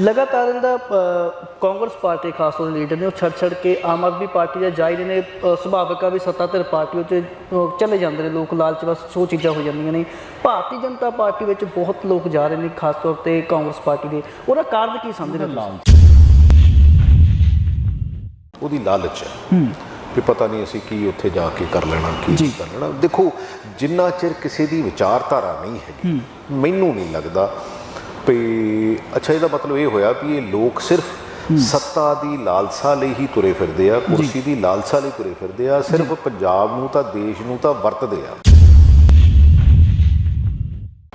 ਲਗਾਤਾਰ ਅ, ਕਾਂਗਰਸ ਪਾਰਟੀ ਖਾਸ ਤੌਰ ਤੇ ਲੀਡਰ ਨੇ ਉਹ ਛੱਡ ਛੱਡ ਕੇ ਆਮ ਆਦਮੀ ਪਾਰਟੀ ਦਾ ਰਹੇ ਨੇ ਸੁਭਾਵਿਕ ਆ ਵੀ ਸੱਤਾਧਰ ਪਾਰਟੀ ਉੱਤੇ ਚਲੇ ਜਾਂਦੇ ਨੇ ਲੋਕ ਲਾਲਚ ਬਸ ਸੋ ਚੀਜ਼ਾਂ ਹੋ ਜਾਂਦੀਆਂ ਨੇ। ਭਾਰਤੀ ਜਨਤਾ ਪਾਰਟੀ ਵਿੱਚ ਬਹੁਤ ਲੋਕ ਜਾ ਰਹੇ ਨੇ ਖਾਸ ਤੌਰ ਤੇ ਕਾਂਗਰਸ ਪਾਰਟੀ ਦੇ। ਉਹਦਾ ਕਾਰਨ ਕੀ ਸਮਝਦੇ ਹੋ ਤੁਸੀਂ? ਉਹਦੀ ਲਾਲਚ ਹੈ। ਵੀ ਪਤਾ ਨਹੀਂ ਅਸੀਂ ਕੀ ਉੱਥੇ ਜਾ ਕੇ ਕਰ ਲੈਣਾ ਕੀ। ਕਰ ਲੈਣਾ। ਦੇਖੋ ਜਿੰਨਾ ਚਿਰ ਕਿਸੇ ਦੀ ਵਿਚਾਰਧਾਰਾ ਨਹੀਂ ਹੈਗੀ ਮੈਨੂੰ ਨਹੀਂ ਲੱਗਦਾ ਵੀ ਅੱਛਾ ਇਹਦਾ ਮਤਲਬ ਇਹ ਹੋਇਆ ਵੀ ਇਹ ਲੋਕ ਸਿਰਫ ਸੱਤਾ ਦੀ ਲਾਲਸਾ ਲਈ ਹੀ ਤੁਰੇ ਫਿਰਦੇ ਆ ਕੁਰਸੀ ਦੀ ਲਾਲਸਾ ਲਈ ਤੁਰੇ ਫਿਰਦੇ ਆ ਸਿਰਫ ਪੰਜਾਬ ਨੂੰ ਤਾਂ ਦੇਸ਼ ਨੂੰ ਤਾਂ ਵਰਤਦੇ ਆ।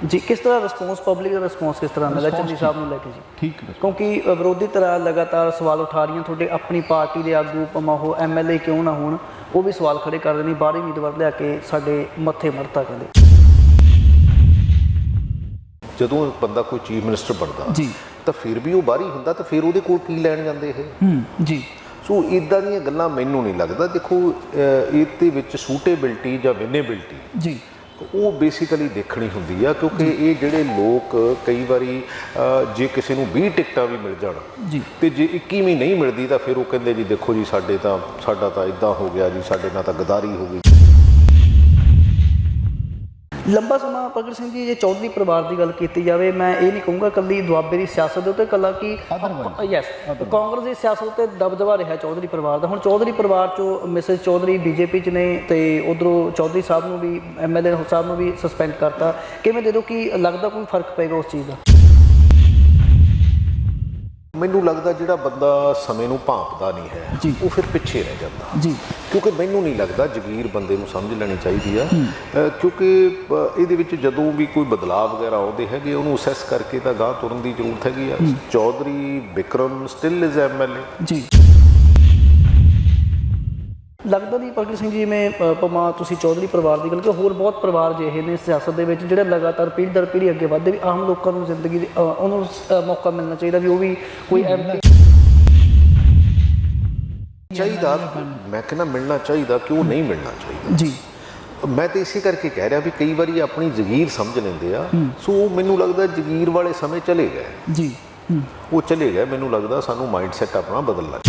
ਜੀ ਕਿਸ ਤਰ੍ਹਾਂ ਰਿਸਪੌਂਸ ਪਬਲਿਕ ਦਾ ਰਿਸਪੌਂਸ ਕਿਸ ਤਰ੍ਹਾਂ ਮਿਲਿਆ? ਚੰਨੀ ਸਾਹਿਬ ਨੂੰ ਲੈ ਕੇ ਜੀ। ਠੀਕ। ਹੈ। ਕਿਉਂਕਿ ਵਿਰੋਧੀ ਧਿਰਾਂ ਲਗਾਤਾਰ ਸਵਾਲ ਉਠਾ ਰਹੀਆਂ ਤੁਹਾਡੇ ਆਪਣੀ ਪਾਰਟੀ ਦੇ ਆਗੂ ਭਾਵੇਂ ਉਹ ਐਮਐਲਏ ਕਿਉਂ ਨਾ ਹੋਣ ਉਹ ਵੀ ਸਵਾਲ ਖੜੇ ਕਰਦੇ ਨੇ ਬਾਹਰੀ ਉਮੀਦਵਾਰ ਲਿਆ ਕੇ ਸਾਡੇ ਮੱਥੇ ਮਰਤਾ ਕਹਿੰਦੇ। ਜਦੋਂ ਬੰਦਾ ਕੋਈ ਚੀਫ ਮਿਨਿਸਟਰ ਬਣਦਾ ਜੀ। ਤਾਂ ਫਿਰ ਵੀ ਉਹ ਬਾਹਰੀ ਹੁੰਦਾ ਤਾਂ ਫਿਰ ਉਹਦੇ ਕੋਲ ਕੀ ਲੈਣ ਜਾਂਦੇ ਇਹ? ਹੂੰ ਜੀ। ਸੋ ਇਦਾਂ ਦੀਆਂ ਗੱਲਾਂ ਮੈਨੂੰ ਨਹੀਂ ਲੱਗਦਾ। ਦੇਖੋ ਇਹਦੇ ਵਿੱਚ ਸੂਟੇਬਿਲਟੀ ਜਾਂ ਵਿਨੇਬਿਲਟੀ ਜੀ। ਉਹ ਬੇਸਿਕਲੀ ਦੇਖਣੀ ਹੁੰਦੀ ਆ ਕਿਉਂਕਿ ਇਹ ਜਿਹੜੇ ਲੋਕ ਕਈ ਵਾਰੀ ਜੇ ਕਿਸੇ ਨੂੰ 20 ਟਿਕਟਾਂ ਵੀ ਮਿਲ ਜਾਣ ਜੀ। ਤੇ ਜੇ 21ਵੀਂ ਨਹੀਂ ਮਿਲਦੀ ਤਾਂ ਫਿਰ ਉਹ ਕਹਿੰਦੇ ਜੀ ਦੇਖੋ ਜੀ ਸਾਡੇ ਤਾਂ ਸਾਡਾ ਤਾਂ ਇਦਾਂ ਹੋ ਗਿਆ ਜੀ ਸਾਡੇ ਨਾਲ ਤਾਂ ਗਦਾਰੀ ਹੋ ਗਈ। ਲੰਬਾ ਸਮਾਂ ਪ੍ਰਗਟ ਸਿੰਘ ਜੀ ਜੇ ਚੌਧਰੀ ਪਰਿਵਾਰ ਦੀ ਗੱਲ ਕੀਤੀ ਜਾਵੇ ਮੈਂ ਇਹ ਨਹੀਂ ਕਹੂੰਗਾ ਕੱਲੀ ਦੁਆਬੇ ਦੀ ਸਿਆਸਤ ਦੇ ਉੱਤੇ ਕੱਲਾ ਕਿ ਯੈਸ ਕਾਂਗਰਸ ਦੀ ਸਿਆਸਤ ਉੱਤੇ ਦਬਦਬਾ ਰਿਹਾ ਚੌਧਰੀ ਪਰਿਵਾਰ ਦਾ। ਹੁਣ ਚੌਧਰੀ ਪਰਿਵਾਰ ਚੋਂ ਮਿਸਿਸ ਚੌਧਰੀ ਬੀਜੇਪੀ ਚ ਨੇ ਤੇ ਉਧਰੋਂ ਚੌਧਰੀ ਸਾਹਿਬ ਨੂੰ ਵੀ ਐਮਐਲਏ ਸਾਹਿਬ ਨੂੰ ਵੀ ਸਸਪੈਂਡ ਕਰਤਾ। ਕਿਵੇਂ ਦੇ ਦੋ ਕਿ ਲੱਗਦਾ ਕੋਈ ਫ਼ਰਕ ਪਏਗਾ ਉਸ ਚੀਜ਼ ਦਾ? ਮੈਨੂੰ ਲੱਗਦਾ ਜਿਹੜਾ ਬੰਦਾ ਸਮੇਂ ਨੂੰ ਭਾਂਪਦਾ ਨਹੀਂ ਹੈ। ਉਹ ਫਿਰ ਪਿੱਛੇ ਰਹਿ ਜਾਂਦਾ। ਜੀ। ਕਿਉਂਕਿ ਮੈਨੂੰ ਨਹੀਂ ਲੱਗਦਾ ਜਗੀਰ ਬੰਦੇ ਨੂੰ ਸਮਝ ਲੈਣੀ ਚਾਹੀਦੀ ਆ। ਕਿਉਂਕਿ ਇਹਦੇ ਵਿੱਚ ਜਦੋਂ ਵੀ ਕੋਈ ਬਦਲਾਅ ਵਗੈਰਾ ਆਉਂਦੇ ਹੈਗੇ ਉਹਨੂੰ ਅਸੈਸ ਕਰਕੇ ਤਾਂ ਗਾਹ ਤੁਰਨ ਦੀ ਜ਼ਰੂਰਤ ਹੈਗੀ ਆ। Chaudhary Vikram still is MLA ji. ਲੱਗਦਾ ਨਹੀਂ ਪ੍ਰਗਟ ਸਿੰਘ ਜੀ ਅ, ਭਾਵੇਂ ਤੁਸੀਂ ਚੌਧਰੀ ਪਰਿਵਾਰ ਦੀ ਗੱਲ ਕਿ ਹੋਰ ਬਹੁਤ ਪਰਿਵਾਰ ਜਿਹੇ ਨੇ ਸਿਆਸਤ ਦੇ ਵਿੱਚ ਜਿਹੜੇ ਲਗਾਤਾਰ ਪੀੜ੍ਹੀ ਦਰ ਪੀੜ੍ਹੀ ਅੱਗੇ ਵਧਦੇ ਵੀ ਆਮ ਲੋਕਾਂ ਨੂੰ ਜ਼ਿੰਦਗੀ ਦੇ ਉਹਨਾਂ ਨੂੰ ਮੌਕਾ ਮਿਲਣਾ ਚਾਹੀਦਾ ਵੀ ਉਹ ਵੀ ਕੋਈ ਐਮਪੀ ਚਾਹੀਦਾ ਮੈਂ ਕਹਿੰਦਾ ਮਿਲਣਾ ਚਾਹੀਦਾ ਕਿ ਉਹ ਨਹੀਂ ਮਿਲਣਾ ਚਾਹੀਦਾ? ਜੀ। ਮੈਂ ਤਾਂ ਇਸੇ ਕਰਕੇ ਕਹਿ ਰਿਹਾ ਵੀ ਕਈ ਵਾਰੀ ਆਪਣੀ ਜ਼ਗੀਰ ਸਮਝ ਲੈਂਦੇ ਆ ਸੋ ਮੈਨੂੰ ਲੱਗਦਾ ਜ਼ਗੀਰ ਵਾਲੇ ਸਮੇਂ ਚਲੇ ਗਏ। ਜੀ ਉਹ ਚਲੇ ਗਏ ਮੈਨੂੰ ਲੱਗਦਾ ਸਾਨੂੰ ਮਾਈਂਡ ਸੈਟ ਆਪਣਾ ਬਦਲਣਾ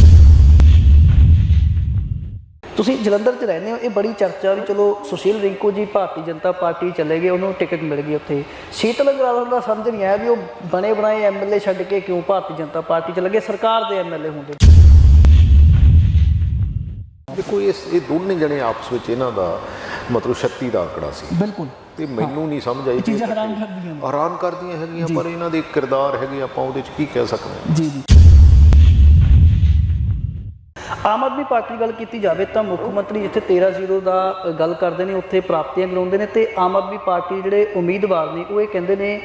ਤੁਸੀਂ ਜਲੰਧਰ 'ਚ ਰਹਿੰਦੇ ਹੋ ਇਹ ਬੜੀ ਚਰਚਾ ਵੀ ਚਲੋ ਸੁਸ਼ੀਲ ਰਿੰਕੂ ਜੀ ਭਾਰਤੀ ਜਨਤਾ ਪਾਰਟੀ ਚਲੇ ਗਏ ਉਹਨੂੰ ਟਿਕਟ ਮਿਲ ਗਈ ਉੱਥੇ। ਸ਼ੀਤਲ ਅਗਰਵਾਲ ਦਾ ਸਮਝ ਨਹੀਂ ਆਇਆ ਵੀ ਉਹ ਬਣੇ ਬਣਾਏ ਐਮਐਲਏ ਛੱਡ ਕੇ ਕਿਉਂ ਭਾਰਤੀ ਜਨਤਾ ਪਾਰਟੀ ਚ ਲੱਗੇ ਸਰਕਾਰ ਦੇ ਐਮਐਲਏ ਹੁੰਦੇ। ਦੇਖੋ ਇਸ ਇਹ ਦੋਨੇ ਜਣੇ ਆਪਸ ਵਿੱਚ ਇਹਨਾਂ ਦਾ ਮਤਲਬ ਸ਼ਕਤੀ ਦਾ ਆંકੜਾ ਸੀ। ਬਿਲਕੁਲ। ਤੇ ਮੈਨੂੰ ਨਹੀਂ ਸਮਝ ਆਈ ਕਿ ਚੀਜ਼ਾਂ ਹੈਰਾਨ ਕਰਦੀਆਂ ਨੇ। ਹੈਰਾਨ ਕਰਦੀਆਂ ਹੈਗੀਆਂ ਪਰ ਇਹਨਾਂ ਦੇ ਕਿਰਦਾਰ ਹੈਗੇ ਆਪਾਂ ਉਹਦੇ 'ਚ ਕੀ ਕਹਿ ਸਕਦੇ ਹਾਂ। ਜੀ ਜੀ। ਆਮ ਆਦਮੀ ਪਾਰਟੀ ਦੀ ਗੱਲ ਕੀਤੀ ਜਾਵੇ ਤਾਂ ਮੁੱਖ ਮੰਤਰੀ ਜਿੱਥੇ 13-0 ਦਾ ਗੱਲ ਕਰਦੇ ਨੇ, ਉੱਥੇ ਪ੍ਰਾਪਤੀਆਂ ਗਿਣਾਉਂਦੇ ਨੇ ਤੇ ਆਮ ਆਦਮੀ ਪਾਰਟੀ ਜਿਹੜੇ ਉਮੀਦਵਾਰ ਨੇ, ਉਹ ਇਹ ਕਹਿੰਦੇ ਨੇ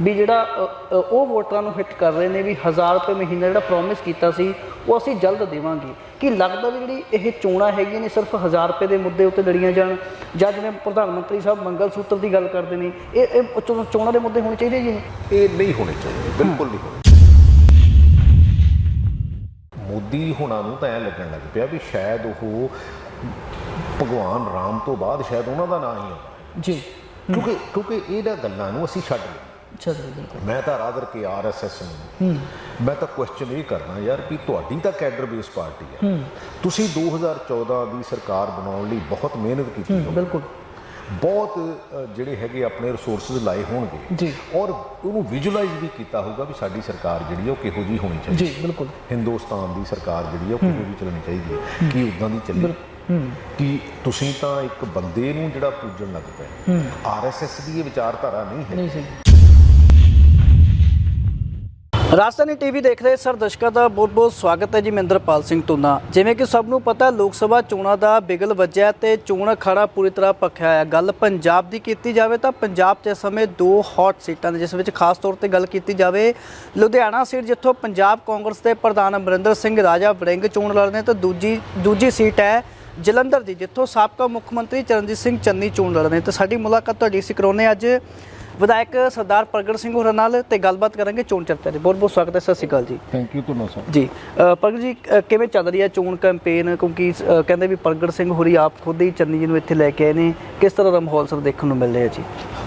ਵੀ ਜਿਹੜਾ ਉਹ ਵੋਟਰਾਂ ਨੂੰ ਹਿੱਟ ਕਰ ਰਹੇ ਨੇ ਵੀ 1000 ਰੁਪਏ ਮਹੀਨਾ ਜਿਹੜਾ ਪ੍ਰੋਮਿਸ ਕੀਤਾ ਸੀ, ਉਹ ਅਸੀਂ ਜਲਦ ਦੇਵਾਂਗੇ ਕਿ ਲੱਗਦਾ ਵੀ ਜਿਹੜੀ ਇਹ ਚੋਣਾਂ ਹੈਗੀਆਂ ਨੇ, ਸਿਰਫ 1000 ਰੁਪਏ ਦੇ ਮੁੱਦੇ ਉੱਤੇ ਲੜੀਆਂ ਜਾਣ ਜਾਂ ਜਿਵੇਂ ਪ੍ਰਧਾਨ ਮੰਤਰੀ ਸਾਹਿਬ ਮੰਗਲ ਸੂਤਰ ਦੀ ਗੱਲ ਕਰਦੇ ਨੇ, ਇਹ ਇਹ ਚੋ- ਚੋਣਾਂ ਦੇ ਮੁੱਦੇ ਹੋਣੇ ਚਾਹੀਦੇ ਜੀ ਇਹ? ਇਹ ਨਹੀਂ ਹੋਣੇ ਚਾਹੀਦੇ, ਬਿਲਕੁਲ ਨਹੀਂ ਹੋਣੇ ਮੋਦੀ ਹੁਣਾਂ ਨੂੰ ਤਾਂ ਐ ਲੱਗਣ ਲੱਗ ਪਿਆ ਵੀ ਸ਼ਾਇਦ ਉਹ ਭਗਵਾਨ ਰਾਮ ਤੋਂ ਬਾਅਦ ਸ਼ਾਇਦ ਉਹਨਾਂ ਦਾ ਨਾਂ ਹੀ ਆਉਂਦਾ। ਜੀ। ਕਿਉਂਕਿ ਕਿਉਂਕਿ ਇਹਨਾਂ ਗੱਲਾਂ ਨੂੰ ਅਸੀਂ ਛੱਡ ਬਿਲਕੁਲ। ਮੈਂ ਤਾਂ ਰਾਦਰ ਕੇ ਆਰਐਸਐਸ ਨੂੰ। ਮੈਂ ਤਾਂ ਕੁਐਸਚਨ ਇਹ ਕਰਨਾ ਯਾਰ ਕਿ ਤੁਹਾਡੀ ਤਾਂ ਕੈਡਰ ਬੇਸ ਪਾਰਟੀ ਹੈ। ਤੁਸੀਂ 2014 ਦੀ ਸਰਕਾਰ ਬਣਾਉਣ ਲਈ ਬਹੁਤ ਮਿਹਨਤ ਕੀਤੀ ਹੋਊ। ਬਿਲਕੁਲ। ਬਹੁਤ ਜਿਹੜੇ ਹੈਗੇ ਆਪਣੇ ਰਿਸੋਰਸਸ ਲਾਏ ਹੋਣਗੇ ਜੀ। ਔਰ ਉਹਨੂੰ ਵਿਜ਼ੂਅਲਾਈਜ਼ ਵੀ ਕੀਤਾ ਹੋਊਗਾ ਵੀ ਸਾਡੀ ਸਰਕਾਰ ਜਿਹੜੀ ਉਹ ਕਿਹੋ ਜੀ ਹੋਣੀ ਚਾਹੀਦੀ ਜੀ ਬਿਲਕੁਲ। ਹਿੰਦੁਸਤਾਨ ਦੀ ਸਰਕਾਰ ਜਿਹੜੀ ਉਹ ਕਿਹੋ ਜੀ ਚੱਲਣੀ ਚਾਹੀਦੀ ਹੈ ਕੀ ਉਦਾਂ ਦੀ ਚੱਲੇ। ਕਿ ਤੁਸੀਂ ਤਾਂ ਇੱਕ ਬੰਦੇ ਨੂੰ ਜਿਹੜਾ ਪੂਜਣ ਲੱਗ ਪਏ ਆਰਐਸਐਸ ਦੀ ਇਹ ਵਿਚਾਰਧਾਰਾ ਨਹੀਂ ਹੈ। ਨਹੀਂ ਸਹੀ। ਰਾਜਧਾਨੀ ਟੀਵੀ ਦੇਖ ਰਹੇ ਸਰ ਦਰਸ਼ਕਾਂ ਦਾ ਬਹੁਤ-ਬਹੁਤ ਸਵਾਗਤ ਹੈ ਜੀ ਮਹਿੰਦਰਪਾਲ ਸਿੰਘ ਟੁੰਨਾ ਜਿਵੇਂ ਕਿ ਸਭ ਨੂੰ ਪਤਾ ਲੋਕ ਸਭਾ ਚੋਣਾਂ ਦਾ ਬਿਗਲ ਵੱਜਿਆ ਤੇ ਚੋਣ ਅਖਾੜਾ ਪੂਰੀ ਤਰ੍ਹਾਂ ਪੱਖਿਆ ਹੈ। ਗੱਲ ਪੰਜਾਬ ਦੀ ਕੀਤੀ ਜਾਵੇ ਤਾਂ ਪੰਜਾਬ 'ਚ ਇਸ ਸਮੇਂ ਦੋ ਹੌਟ ਸੀਟਾਂ ਨੇ, ਜਿਸ ਵਿੱਚ ਖਾਸ ਤੌਰ ਤੇ ਗੱਲ ਕੀਤੀ ਜਾਵੇ ਲੁਧਿਆਣਾ ਸੀਟ ਜਿੱਥੋਂ ਪੰਜਾਬ ਕਾਂਗਰਸ ਦੇ ਪ੍ਰਧਾਨ ਅਮਰਿੰਦਰ ਸਿੰਘ, ਰਾਜਾ ਵੜਿੰਗ ਚੋਣ ਲੜ ਰਹੇ ਨੇ ਤਾਂ ਦੂਜੀ ਦੂਜੀ ਸੀਟ ਹੈ ਜਲੰਧਰ ਦੀ, ਜਿੱਥੋਂ ਸਾਬਕਾ ਮੁੱਖ ਮੰਤਰੀ ਚਰਨਜੀਤ ਸਿੰਘ ਚੰਨੀ ਚੋਣ ਲੜ ਰਹੇ ਨੇ। ਤੇ ਸਾਡੀ ਮੁਲਾਕਾਤ ਤੁਹਾਡੀ ਸੀ ਕਰਾਉਣੇ ਅੱਜ ਵਿਧਾਇਕ ਸਰਦਾਰ ਪ੍ਰਗਟ ਸਿੰਘ ਹੋਰਾਂ ਨਾਲ ਤੇ ਗੱਲਬਾਤ ਕਰਾਂਗੇ ਚੋਣ ਚਰਚਾ ਦੀ। ਬਹੁਤ ਬਹੁਤ ਸਵਾਗਤ ਹੈ ਸਤਿ ਸ਼੍ਰੀ ਅਕਾਲ ਜੀ। ਥੈਂਕ ਯੂ ਤੁਹਾਨੂੰ ਸਰ। ਜੀ ਪ੍ਰਗਟ ਜੀ ਕਿਵੇਂ ਚੱਲ ਰਹੀ ਹੈ ਚੋਣ ਕੈਂਪੇਨ? ਕਿਉਂਕਿ ਕਹਿੰਦੇ ਵੀ ਪ੍ਰਗਟ ਸਿੰਘ ਹੋਰੀ ਆਪ ਖੁਦ ਹੀ ਚੰਨੀ ਜੀ ਨੂੰ ਇੱਥੇ ਲੈ ਕੇ ਆਏ ਨੇ। ਕਿਸ ਤਰ੍ਹਾਂ ਦਾ ਮਾਹੌਲ ਸਭ ਦੇਖਣ ਨੂੰ ਮਿਲ ਰਿਹਾ ਜੀ?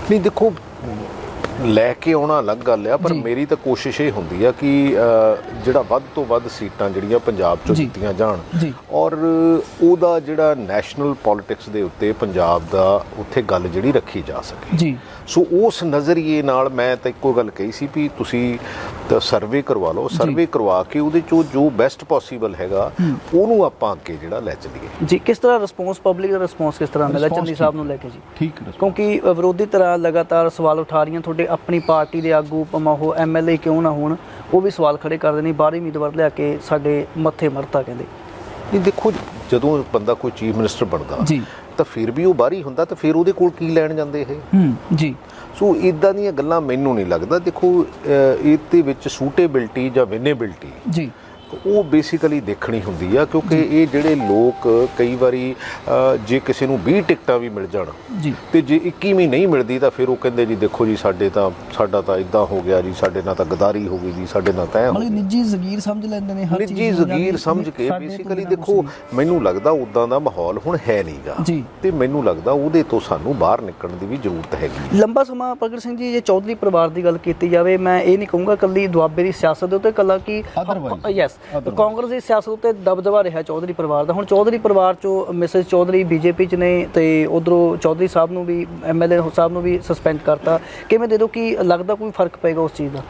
ਨਹੀਂ ਦੇਖੋ ਲੈ ਕੇ ਆਉਣਾ ਅਲੱਗ ਗੱਲ ਆ ਪਰ ਮੇਰੀ ਤਾਂ ਕੋਸ਼ਿਸ਼ ਇਹ ਹੁੰਦੀ ਆ ਕਿ ਜਿਹੜਾ ਵੱਧ ਤੋਂ ਵੱਧ ਸੀਟਾਂ ਜਿਹੜੀਆਂ ਪੰਜਾਬ ਚੋਂ। ਦਿੱਤੀਆਂ ਜਾਣ। ਔਰ ਉਹਦਾ ਜਿਹੜਾ ਨੈਸ਼ਨਲ ਪੋਲਿਟਿਕਸ ਦੇ ਉੱਤੇ ਪੰਜਾਬ ਦਾ ਉੱਥੇ ਗੱਲ ਜਿਹੜੀ ਰੱਖੀ ਜਾ ਸਕੇ। ਜੀ। ਸੋ ਉਸ ਨਜ਼ਰੀਏ ਨਾਲ ਮੈਂ ਤਾਂ ਇੱਕੋ ਗੱਲ ਕਹੀ ਸੀ ਵੀ ਤੁਸੀਂ ਤਾਂ ਸਰਵੇ ਕਰਵਾ ਲਓ ਸਰਵੇ ਕਰਵਾ ਕੇ ਉਹਦੇ ਚੋਂ ਜੋ ਬੈਸਟ ਪੋਸੀਬਲ ਹੈਗਾ ਉਹਨੂੰ ਆਪਾਂ ਅੱਗੇ ਜਿਹੜਾ ਲੈ ਚੱਲੀਏ। ਜੀ ਕਿਸ ਤਰ੍ਹਾਂ ਰਿਸਪੌਂਸ ਪਬਲਿਕ ਦਾ ਰਿਸਪੌਂਸ ਕਿਸ ਤਰ੍ਹਾਂ ਮਿਲਿਆ ਚੰਨੀ ਸਾਹਿਬ ਨੂੰ ਲੈ ਕੇ ਜੀ। ਠੀਕ ਹੈ ਕਿਉਂਕਿ ਵਿਰੋਧੀ ਤਰ੍ਹਾਂ ਲਗਾਤਾਰ ਸਵਾਲ ਉਠਾ ਰਹੀਆਂ ਤੁਹਾਡੇ ਆਪਣੀ ਪਾਰਟੀ ਦੇ ਆਗੂ ਭਾਵੇਂ ਉਹ ਐਮਐਲਏ ਕਿਉਂ ਨਾ ਹੋਣ ਉਹ ਵੀ ਸਵਾਲ ਖੜੇ ਕਰਦੇ ਨੇ ਬਾਹਰੀ ਉਮੀਦਵਾਰ ਲਿਆ ਕੇ ਸਾਡੇ ਮੱਥੇ ਮਰਤਾ ਕਹਿੰਦੇ। ਨਹੀਂ ਦੇਖੋ ਜਦੋਂ ਬੰਦਾ ਕੋਈ ਚੀਫ ਮਿਨਿਸਟਰ ਬਣਦਾ ਜੀ। ਤਾਂ ਫਿਰ ਵੀ ਉਹ ਬਾਹਰੀ ਹੁੰਦਾ ਤਾਂ ਫਿਰ ਉਹਦੇ ਕੋਲ ਕੀ ਲੈਣ ਜਾਂਦੇ ਇਹ? ਹੂੰ ਜੀ। ਸੋ ਇਦਾਂ ਦੀਆਂ ਗੱਲਾਂ ਮੈਨੂੰ ਨਹੀਂ ਲੱਗਦਾ। ਦੇਖੋ ਇਹਦੇ ਵਿੱਚ ਸੂਟੇਬਿਲਟੀ ਜਾਂ ਵਿਨੇਬਿਲਟੀ ਜੀ। ਉਹ ਬੇਸਿਕਲੀ ਦੇਖਣੀ ਹੁੰਦੀ ਆ ਕਿਉਂਕਿ ਇਹ ਜਿਹੜੇ ਲੋਕ ਕਈ ਵਾਰੀ ਜੇ ਕਿਸੇ ਨੂੰ 20 ਟਿਕਟਾਂ ਵੀ ਮਿਲ ਜਾਣ ਤੇ ਜੇ 21ਵੀਂ ਨਹੀਂ ਮਿਲਦੀ ਤਾਂ ਫਿਰ ਉਹ ਕਹਿੰਦੇ ਜੀ ਦੇਖੋ ਜੀ ਸਾਡੇ ਤਾਂ ਸਾਡਾ ਤਾਂ ਇਦਾਂ ਹੋ ਗਿਆ ਜੀ ਸਾਡੇ ਨਾਲ ਤਾਂ ਗਦਾਰੀ ਹੋ ਗਈ ਜੀ ਸਾਡੇ ਨਾਲ ਤੈਅ ਹੋ ਨਿੱਜੀ ਜ਼ਗੀਰ ਸਮਝ ਲੈਂਦੇ ਨੇ ਹਰ ਚੀਜ਼ ਨਿੱਜੀ ਜ਼ਗੀਰ ਸਮਝ ਕੇ ਬੇਸਿਕਲੀ ਦੇਖੋ ਮੈਨੂੰ ਲੱਗਦਾ ਉਦਾਂ ਦਾ ਮਾਹੌਲ ਹੁਣ ਹੈ ਨਹੀਂਗਾ। ਤੇ ਮੈਨੂੰ ਲੱਗਦਾ ਉਹਦੇ ਤੋਂ ਸਾਨੂੰ ਬਾਹਰ ਨਿਕਲਣ ਦੀ ਵੀ ਜ਼ਰੂਰਤ ਹੈਗੀ। ਲੰਬਾ ਸਮਾਂ ਪ੍ਰਗਟ ਸਿੰਘ ਜੀ ਜੇ ਚੌਧਰੀ ਪਰਿਵਾਰ ਦੀ ਗੱਲ ਕੀਤੀ ਜਾਵੇ ਮੈਂ ਇਹ ਨਹੀਂ ਕਹੂੰਗਾ ਕੱਲੀ ਦੁਆਬੇ ਦੀ ਸਿਆਸਤ ਦੇ ਉੱਤੇ ਕੱਲਾ ਕਿ ਯੈਸ. ਕਾਂਗਰਸ ਦੀ ਸਿਆਸਤ ਉੱਤੇ ਦਬਦਬਾ ਰਿਹਾ ਚੌਧਰੀ ਪਰਿਵਾਰ ਦਾ। ਹੁਣ ਚੌਧਰੀ ਪਰਿਵਾਰ ਚੋਂ ਮਿਸਿਸ ਚੌਧਰੀ ਬੀਜੇਪੀ ਚ ਨੇ ਤੇ ਉਧਰੋਂ ਚੌਧਰੀ ਸਾਹਿਬ ਨੂੰ ਵੀ ਐਮਐਲਏ ਸਾਹਿਬ ਨੂੰ ਵੀ ਸਸਪੈਂਡ ਕਰਤਾ। ਕਿਵੇਂ ਦੇ ਦੋ ਕਿ ਲੱਗਦਾ ਕੋਈ ਫ਼ਰਕ ਪਏਗਾ ਉਸ ਚੀਜ਼ ਦਾ?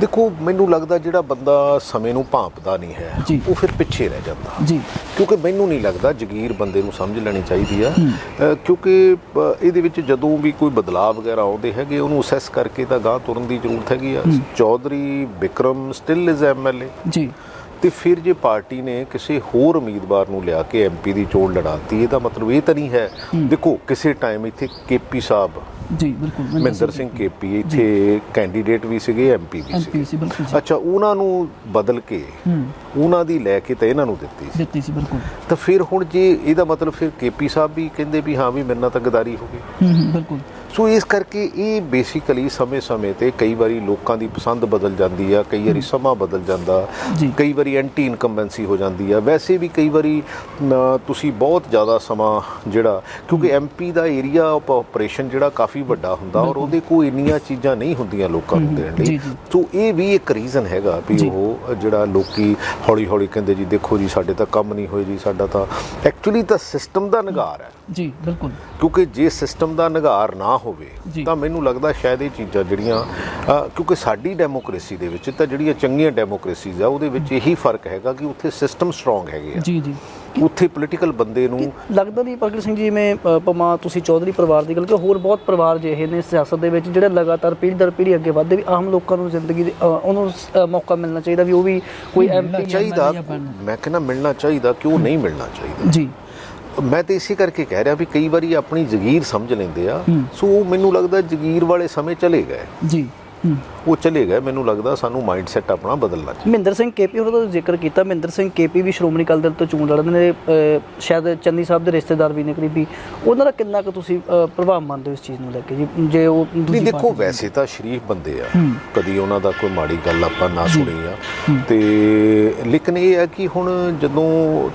ਦੇਖੋ ਮੈਨੂੰ ਲੱਗਦਾ ਜਿਹੜਾ ਬੰਦਾ ਸਮੇਂ ਨੂੰ ਭਾਂਪਦਾ ਨਹੀਂ ਹੈ। ਉਹ ਫਿਰ ਪਿੱਛੇ ਰਹਿ ਜਾਂਦਾ। ਜੀ। ਕਿਉਂਕਿ ਮੈਨੂੰ ਨਹੀਂ ਲੱਗਦਾ ਜਗੀਰ ਬੰਦੇ ਨੂੰ ਸਮਝ ਲੈਣੀ ਚਾਹੀਦੀ ਆ। ਕਿਉਂਕਿ ਇਹਦੇ ਵਿੱਚ ਜਦੋਂ ਵੀ ਕੋਈ ਬਦਲਾਅ ਵਗੈਰਾ ਆਉਂਦੇ ਹੈਗੇ ਉਹਨੂੰ ਅਸੈਸ ਕਰਕੇ ਤਾਂ ਗਾਂ ਤੁਰਨ ਦੀ ਜ਼ਰੂਰਤ ਹੈਗੀ ਆ। Chaudhary Vikram still is MLA ji. ਤੇ ਫਿਰ ਜੇ ਪਾਰਟੀ ਨੇ ਕਿਸੇ ਹੋਰ ਉਮੀਦਵਾਰ ਨੂੰ ਲਿਆ ਕੇ ਐਮਪੀ ਦੀ ਚੋਣ ਲੜਾਤੀ ਇਹਦਾ ਮਤਲਬ ਇਹ ਤਾਂ ਨਹੀਂ ਹੈ। ਦੇਖੋ ਕਿਸੇ ਟਾਈਮ ਇੱਥੇ ਕੇਪੀ ਸਾਹਿਬ ਜੀ ਬਿਲਕੁਲ ਮਹਿੰਦਰ ਸਿੰਘ ਕੇਪੀ ਇੱਥੇ ਕੈਂਡੀਡੇਟ ਵੀ ਸੀਗੇ ਐਮਪੀ ਵੀ ਸੀਗੇ। ਅੱਛਾ ਉਹਨਾਂ ਨੂੰ ਬਦਲ ਕੇ ਉਹਨਾਂ ਦੀ ਲੈ ਕੇ ਤਾਂ ਇਹਨਾਂ ਨੂੰ ਦਿੱਤੀ ਸੀ। ਦਿੱਤੀ ਸੀ ਬਿਲਕੁਲ। ਤਾਂ ਫਿਰ ਹੁਣ ਜੇ ਇਹਦਾ ਮਤਲਬ ਫਿਰ ਕੇਪੀ ਸਾਹਿਬ ਵੀ ਕਹਿੰਦੇ ਵੀ ਹਾਂ ਵੀ ਮੇਰੇ ਨਾਲ ਤਾਂ ਗਦਾਰੀ ਹੋ ਗਈ। ਬਿਲਕੁਲ। ਸੋ ਇਸ ਕਰਕੇ ਇਹ ਬੇਸਿਕਲੀ ਸਮੇਂ-ਸਮੇਂ ਤੇ ਕਈ ਵਾਰੀ ਲੋਕਾਂ ਦੀ ਪਸੰਦ ਬਦਲ ਜਾਂਦੀ ਆ ਕਈ ਵਾਰੀ ਸਮਾਂ ਬਦਲ ਜਾਂਦਾ। ਕਈ ਵਾਰੀ ਐਂਟੀ ਇਨਕੰਬੈਂਸੀ ਹੋ ਜਾਂਦੀ ਆ। ਵੈਸੇ ਵੀ ਕਈ ਵਾਰੀ ਤੁਸੀਂ ਬਹੁਤ ਜ਼ਿਆਦਾ ਸਮਾਂ ਜਿਹੜਾ ਕਿਉਂਕਿ ਐਮਪੀ ਦਾ ਏਰੀਆ ਆਫ ਆਪਰੇਸ਼ਨ ਜਿਹੜਾ ਕਾਫੀ ਵੱਡਾ ਹੁੰਦਾ ਔਰ ਉਹਦੇ ਕੋਈ ਇੰਨੀਆਂ ਚੀਜ਼ਾਂ ਨਹੀਂ ਹੁੰਦੀਆਂ ਲੋਕਾਂ ਨੂੰ ਦੇਣ ਲਈ। ਸੋ ਇਹ ਵੀ ਇੱਕ ਰੀਜ਼ਨ ਹੈਗਾ ਵੀ। ਉਹ ਜਿਹੜਾ ਲੋਕੀ ਹੌਲੀ-ਹੌਲੀ ਕਹਿੰਦੇ ਜੀ ਦੇਖੋ ਜੀ ਸਾਡੇ ਤਾਂ ਕੰਮ ਨਹੀਂ ਹੋਏ ਜੀ ਸਾਡਾ ਤਾਂ ਐਕਚੁਅਲੀ ਤਾਂ ਸਿਸਟਮ ਦਾ ਨਿਗਾਰ ਹੈ। ਜੀ ਬਿਲਕੁਲ। ਕਿਉਂਕਿ ਜੇ ਸਿਸਟਮ ਦਾ ਨਿਗਾਰ ਨਾ ਹੋਵੇ ਜੀ। ਤਾਂ ਮੈਨੂੰ ਲੱਗਦਾ ਸ਼ਾਇਦ ਇਹ ਚੀਜ਼ਾਂ ਜਿਹੜੀਆਂ ਕਿਉਂਕਿ ਸਾਡੀ ਡੈਮੋਕ੍ਰੇਸੀ ਦੇ ਵਿੱਚ ਤਾਂ ਜਿਹੜੀਆਂ ਚੰਗੀਆਂ ਡੈਮੋਕ੍ਰੇਸੀਜ਼ ਆ ਉਹਦੇ ਵਿੱਚ ਇਹੀ ਫ਼ਰਕ ਹੈਗਾ ਕਿ ਉੱਥੇ ਸਿਸਟਮ ਸਟਰੋਂਗ ਹੈਗੇ ਆ। ਜੀ ਜੀ। ਉੱਥੇ ਪੋਲੀਟੀਕਲ ਬੰਦੇ ਨੂੰ ਲੱਗਦਾ ਨਹੀਂ ਪ੍ਰਗਟ ਸਿੰਘ ਜੀ ਅ, ਭਾਵੇਂ ਤੁਸੀਂ ਚੌਧਰੀ ਪਰਿਵਾਰ ਦੀ ਗੱਲ ਕਿ ਹੋਰ ਬਹੁਤ ਪਰਿਵਾਰ ਜਿਹੇ ਨੇ ਸਿਆਸਤ ਦੇ ਵਿੱਚ ਜਿਹੜੇ ਲਗਾਤਾਰ ਪੀੜ੍ਹੀ ਦਰ ਪੀੜ੍ਹੀ ਅੱਗੇ ਵਧਦੇ ਵੀ ਆਮ ਲੋਕਾਂ ਨੂੰ ਜ਼ਿੰਦਗੀ ਦੇ ਉਹਨੂੰ ਮੌਕਾ ਮਿਲਣਾ ਚਾਹੀਦਾ ਵੀ ਉਹ ਵੀ ਕੋਈ ਐਮਪੀ ਚਾਹੀਦਾ ਮੈਂ ਕਹਿੰਦਾ ਮਿਲਣਾ ਚਾਹੀਦਾ ਕਿਉਂ ਨਹੀਂ ਮਿਲਣਾ ਚਾਹੀਦਾ। ਜੀ। ਮੈਂ ਤੇ ਇਸੇ ਕਰਕੇ ਕਹਿ ਰਿਹਾ ਵੀ ਕਈ ਵਾਰੀ ਆਪਣੀ ਜ਼ਗੀਰ ਸਮਝ ਲੈਂਦੇ ਆ ਸੋ ਮੈਨੂੰ ਲੱਗਦਾ ਜ਼ਗੀਰ ਵਾਲੇ ਸਮੇਂ ਚਲੇ ਗਏ। ਜੀ। ਉਹ ਚਲੇ ਗਏ। ਮੈਨੂੰ ਲੱਗਦਾ ਸਾਨੂੰ ਮਾਈਂਡ ਸੈਟ ਆਪਣਾ ਬਦਲਣਾ ਚਾਹੀਦਾ। ਮਹਿੰਦਰ ਸਿੰਘ ਕੇਪੀ ਉਹਨਾਂ ਦਾ ਜ਼ਿਕਰ ਕੀਤਾ। ਮਹਿੰਦਰ ਸਿੰਘ ਕੇਪੀ ਵੀ ਸ਼੍ਰੋਮਣੀ ਅਕਾਲੀ ਦਲ ਤੋਂ ਚੋਣ ਲੜਦੇ ਨੇ। ਸ਼ਾਇਦ ਚੰਨੀ ਸਾਹਿਬ ਦੇ ਰਿਸ਼ਤੇਦਾਰ ਵੀ ਨੇ ਕਰੀਬੀ। ਉਹਨਾਂ ਦਾ ਕਿੰਨਾ ਕੁ ਤੁਸੀਂ ਪ੍ਰਭਾਵ ਮੰਨਦੇ ਹੋ ਇਸ ਚੀਜ਼ ਨੂੰ ਲੈ ਕੇ ਜੀ? ਜੇ ਉਹ ਦੂਜੀ ਨਹੀਂ ਦੇਖੋ ਵੈਸੇ ਤਾਂ ਸ਼ਰੀਫ ਬੰਦੇ ਆ। ਕਦੀ ਉਹਨਾਂ ਦਾ ਕੋਈ ਮਾੜੀ ਗੱਲ ਆਪਾਂ ਨਾ ਸੁਣੀ ਆ। ਤੇ ਲੇਕਿਨ ਇਹ ਹੈ ਕਿ ਹੁਣ ਜਦੋਂ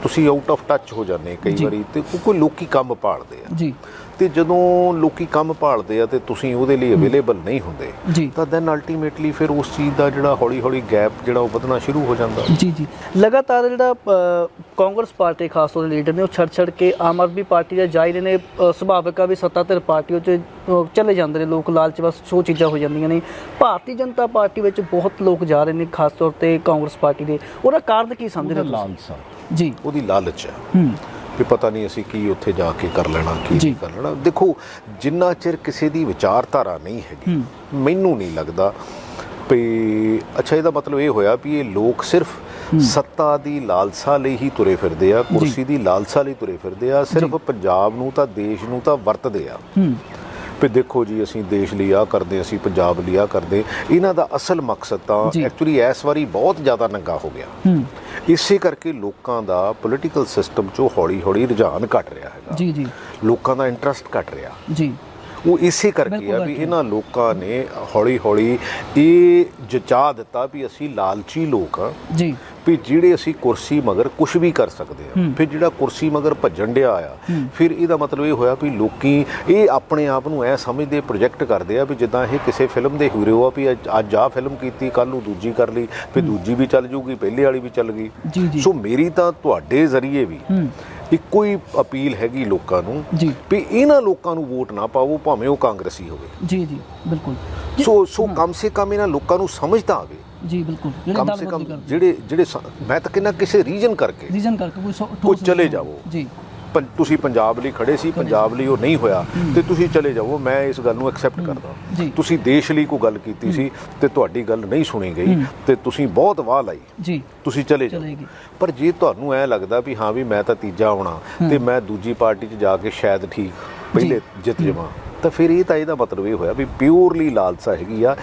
ਤੁਸੀਂ ਆਊਟ ਆਫ ਟੱਚ ਹੋ ਜਾਂਦੇ ਕਈ। ਵਾਰੀ ਤੇ ਕੋਈ ਲੋਕੀ ਕੰਮ ਭਾਲਦੇ ਆ। ਜੀ। ਤੇ ਜਦੋਂ ਲੋਕੀ ਕੰਮ ਭਾਲਦੇ ਆ ਤੇ ਤੁਸੀਂ ਉਹਦੇ ਲਈ ਅਵੇਲੇਬਲ ਨਹੀਂ ਹੁੰਦੇ ਤਾਂ ਦੈਨ ਅਲਟੀਮੇਟਲੀ ਫਿਰ ਉਸ ਚੀਜ਼ ਦਾ ਜਿਹੜਾ ਹੌਲੀ ਹੌਲੀ ਗੈਪ ਜਿਹੜਾ ਉਹ ਵਧਣਾ ਸ਼ੁਰੂ ਹੋ ਜਾਂਦਾ। ਜੀ ਜੀ। ਲਗਾਤਾਰ ਜਿਹੜਾ ਕਾਂਗਰਸ ਪਾਰਟੀ ਖਾਸ ਤੌਰ ਤੇ ਲੀਡਰ ਨੇ ਉਹ ਛੱਡ ਕੇ ਆਮ ਆਦਮੀ ਪਾਰਟੀ ਦਾ ਜਾਈ ਰਹੇ ਨੇ ਸੁਭਾਵਿਕ ਆ ਵੀ ਸੱਤਾਧਿਰ ਪਾਰਟੀਆਂ 'ਚ ਚਲੇ ਜਾਂਦੇ ਨੇ ਲੋਕ ਲਾਲਚ ਬਸ ਸੋ ਚੀਜ਼ਾਂ ਹੋ ਜਾਂਦੀਆਂ ਨੇ। ਭਾਰਤੀ ਜਨਤਾ ਪਾਰਟੀ ਵਿੱਚ ਬਹੁਤ ਲੋਕ ਜਾ ਰਹੇ ਨੇ ਖਾਸ ਤੌਰ ਤੇ ਕਾਂਗਰਸ ਪਾਰਟੀ ਦੇ। ਉਹਦਾ ਕਾਰਨ ਕੀ ਸਮਝਦੇ ਹੋ? ਲਾਲਸਾ ਜੀ। ਉਹਦੀ ਲਾਲਚ ਹੈ ਹੂੰ। ਵੀ ਪਤਾ ਨਹੀਂ ਅਸੀਂ ਕੀ ਉੱਥੇ ਜਾ ਕੇ ਕਰ ਲੈਣਾ ਕੀ ਕਰ ਲੈਣਾ। ਦੇਖੋ ਜਿੰਨਾ ਚਿਰ ਕਿਸੇ ਦੀ ਵਿਚਾਰਧਾਰਾ ਨਹੀਂ ਹੈਗੀ ਮੈਨੂੰ ਨਹੀਂ ਲੱਗਦਾ ਵੀ ਅੱਛਾ ਇਹਦਾ ਮਤਲਬ ਇਹ ਹੋਇਆ ਵੀ ਇਹ ਲੋਕ ਸਿਰਫ ਸੱਤਾ ਦੀ ਲਾਲਸਾ ਲਈ ਹੀ ਤੁਰੇ ਫਿਰਦੇ ਆ ਕੁਰਸੀ ਦੀ ਲਾਲਸਾ ਲਈ ਤੁਰੇ ਫਿਰਦੇ ਆ ਸਿਰਫ ਪੰਜਾਬ ਨੂੰ ਤਾਂ ਦੇਸ਼ ਨੂੰ ਤਾਂ ਵਰਤਦੇ ਆ। ਹੂੰ। ਵੀ ਦੇਖੋ ਜੀ ਅਸੀਂ ਦੇਸ਼ ਲਈ ਆ ਕਰਦੇ ਅਸੀਂ ਪੰਜਾਬ ਲਈ ਆ ਕਰਦੇ। ਇਹਨਾਂ ਦਾ ਅਸਲ ਮਕਸਦ ਤਾਂ। ਐਕਚੁਅਲੀ ਇਸ ਵਾਰੀ ਬਹੁਤ ਜ਼ਿਆਦਾ ਨੰਗਾ ਹੋ ਗਿਆ। ਇਸੇ ਕਰਕੇ ਲੋਕਾਂ ਦਾ ਪੋਲੀਟੀਕਲ ਸਿਸਟਮ 'ਚੋਂ ਹੌਲੀ-ਹੌਲੀ ਰੁਝਾਨ ਘਟ ਰਿਹਾ ਹੈਗਾ। ਜੀ ਜੀ। ਲੋਕਾਂ ਦਾ ਇੰਟਰਸਟ ਘਟ ਰਿਹਾ। ਜੀ। ਉਹ ਇਸੇ ਕਰਕੇ ਆ ਵੀ। ਇਹਨਾਂ ਲੋਕਾਂ ਨੇ ਹੌਲੀ ਹੌਲੀ ਇਹ ਜਚਾ ਦਿੱਤਾ ਵੀ ਅਸੀਂ ਲਾਲਚੀ ਲੋਕ ਆ। ਜੀ। ਵੀ ਜਿਹੜੇ ਅਸੀਂ ਕੁਰਸੀ ਮਗਰ ਕੁਝ ਵੀ ਕਰ ਸਕਦੇ ਆ। ਫਿਰ ਜਿਹੜਾ ਕੁਰਸੀ ਮਗਰ ਭੱਜਣ ਡਿਆ ਆ ਫਿਰ ਇਹਦਾ ਮਤਲਬ ਇਹ ਹੋਇਆ ਵੀ ਲੋਕੀ ਇਹ ਆਪਣੇ ਆਪ ਨੂੰ ਐ ਸਮਝਦੇ ਪ੍ਰੋਜੈਕਟ ਕਰਦੇ ਆ ਵੀ ਜਿੱਦਾਂ ਇਹ ਕਿਸੇ ਫਿਲਮ ਦੇ ਹੀਰੋ ਆ ਵੀ ਅੱਜ- ਆ ਫਿਲਮ ਕੀਤੀ ਕੱਲ ਨੂੰ ਦੂਜੀ ਕਰ ਲਈ ਫਿਰ ਦੂਜੀ ਵੀ ਚੱਲ ਜੂਗੀ ਪਹਿਲੇ ਵਾਲੀ ਵੀ ਚੱਲ ਗਈ। ਸੋ ਮੇਰੀ ਤਾਂ ਤੁਹਾਡੇ ਜ਼ਰੀਏ ਵੀ ਇੱਕੋ ਹੀ ਅਪੀਲ ਹੈਗੀ ਲੋਕਾਂ ਨੂੰ ਜੀ। ਵੀ ਇਹਨਾਂ ਲੋਕਾਂ ਨੂੰ ਵੋਟ ਨਾ ਪਾਵੋ ਭਾਵੇਂ ਉਹ ਕਾਂਗਰਸੀ ਹੋਵੇ। ਜੀ ਜੀ ਬਿਲਕੁਲ। ਸੋ ਸੋ ਕਮ ਸੇ ਕਮ ਇਹਨਾਂ ਲੋਕਾਂ ਨੂੰ ਸਮਝ ਤਾਂ ਆਵੇ। ਜੀ ਬਿਲਕੁਲ। ਕਮ ਸੇ ਕਮ ਜਿਹੜੇ ਜਿਹੜੇ ਮੈਂ ਤਾਂ ਕਹਿੰਦਾ ਕਿਸੇ ਰੀਜਨ ਕਰਕੇ ਰੀਜ਼ਨ ਕਰਕੇ ਕੋਈ ਚਲੇ ਜਾਵੋ। ਜੀ। ਤੁਸੀਂ ਪੰਜਾਬ ਲਈ ਖੜੇ ਸੀ ਪੰਜਾਬ ਲਈ ਉਹ ਨਹੀਂ ਹੋਇਆ ਤੇ ਤੁਸੀਂ ਚਲੇ ਜਾਵੋ ਮੈਂ ਇਸ ਗੱਲ ਨੂੰ ਐਕਸੈਪਟ। ਕਰਦਾ। ਤੁਸੀਂ ਦੇਸ਼ ਲਈ ਕੋਈ ਗੱਲ ਕੀਤੀ ਸੀ ਤੇ ਤੁਹਾਡੀ ਗੱਲ ਨਹੀਂ ਸੁਣੀ ਗਈ ਤੇ ਤੁਸੀਂ ਬਹੁਤ ਵਾਹ ਲਾਈ। ਜੀ। ਤੁਸੀਂ ਚਲੇ ਜਾਓ। ਪਰ ਜੇ ਤੁਹਾਨੂੰ ਐ ਲੱਗਦਾ ਵੀ ਹਾਂ ਵੀ ਮੈਂ ਤਾਂ ਤੀਜਾ ਆਉਣਾ ਤੇ ਮੈਂ ਦੂਜੀ ਪਾਰਟੀ 'ਚ ਜਾ ਕੇ ਸ਼ਾਇਦ ਠੀਕ ਪਹਿਲੇ ਜਿੱਤ ਜਾਵਾਂ। ਤਾਂ ਫਿਰ ਇਹ ਤਾਂ ਇਹਦਾ ਮਤਲਬ ਇਹ ਹੋਇਆ ਵੀ ਪਿਓਰਲੀ ਲਾਲਸਾ ਹੈਗੀ ਆ।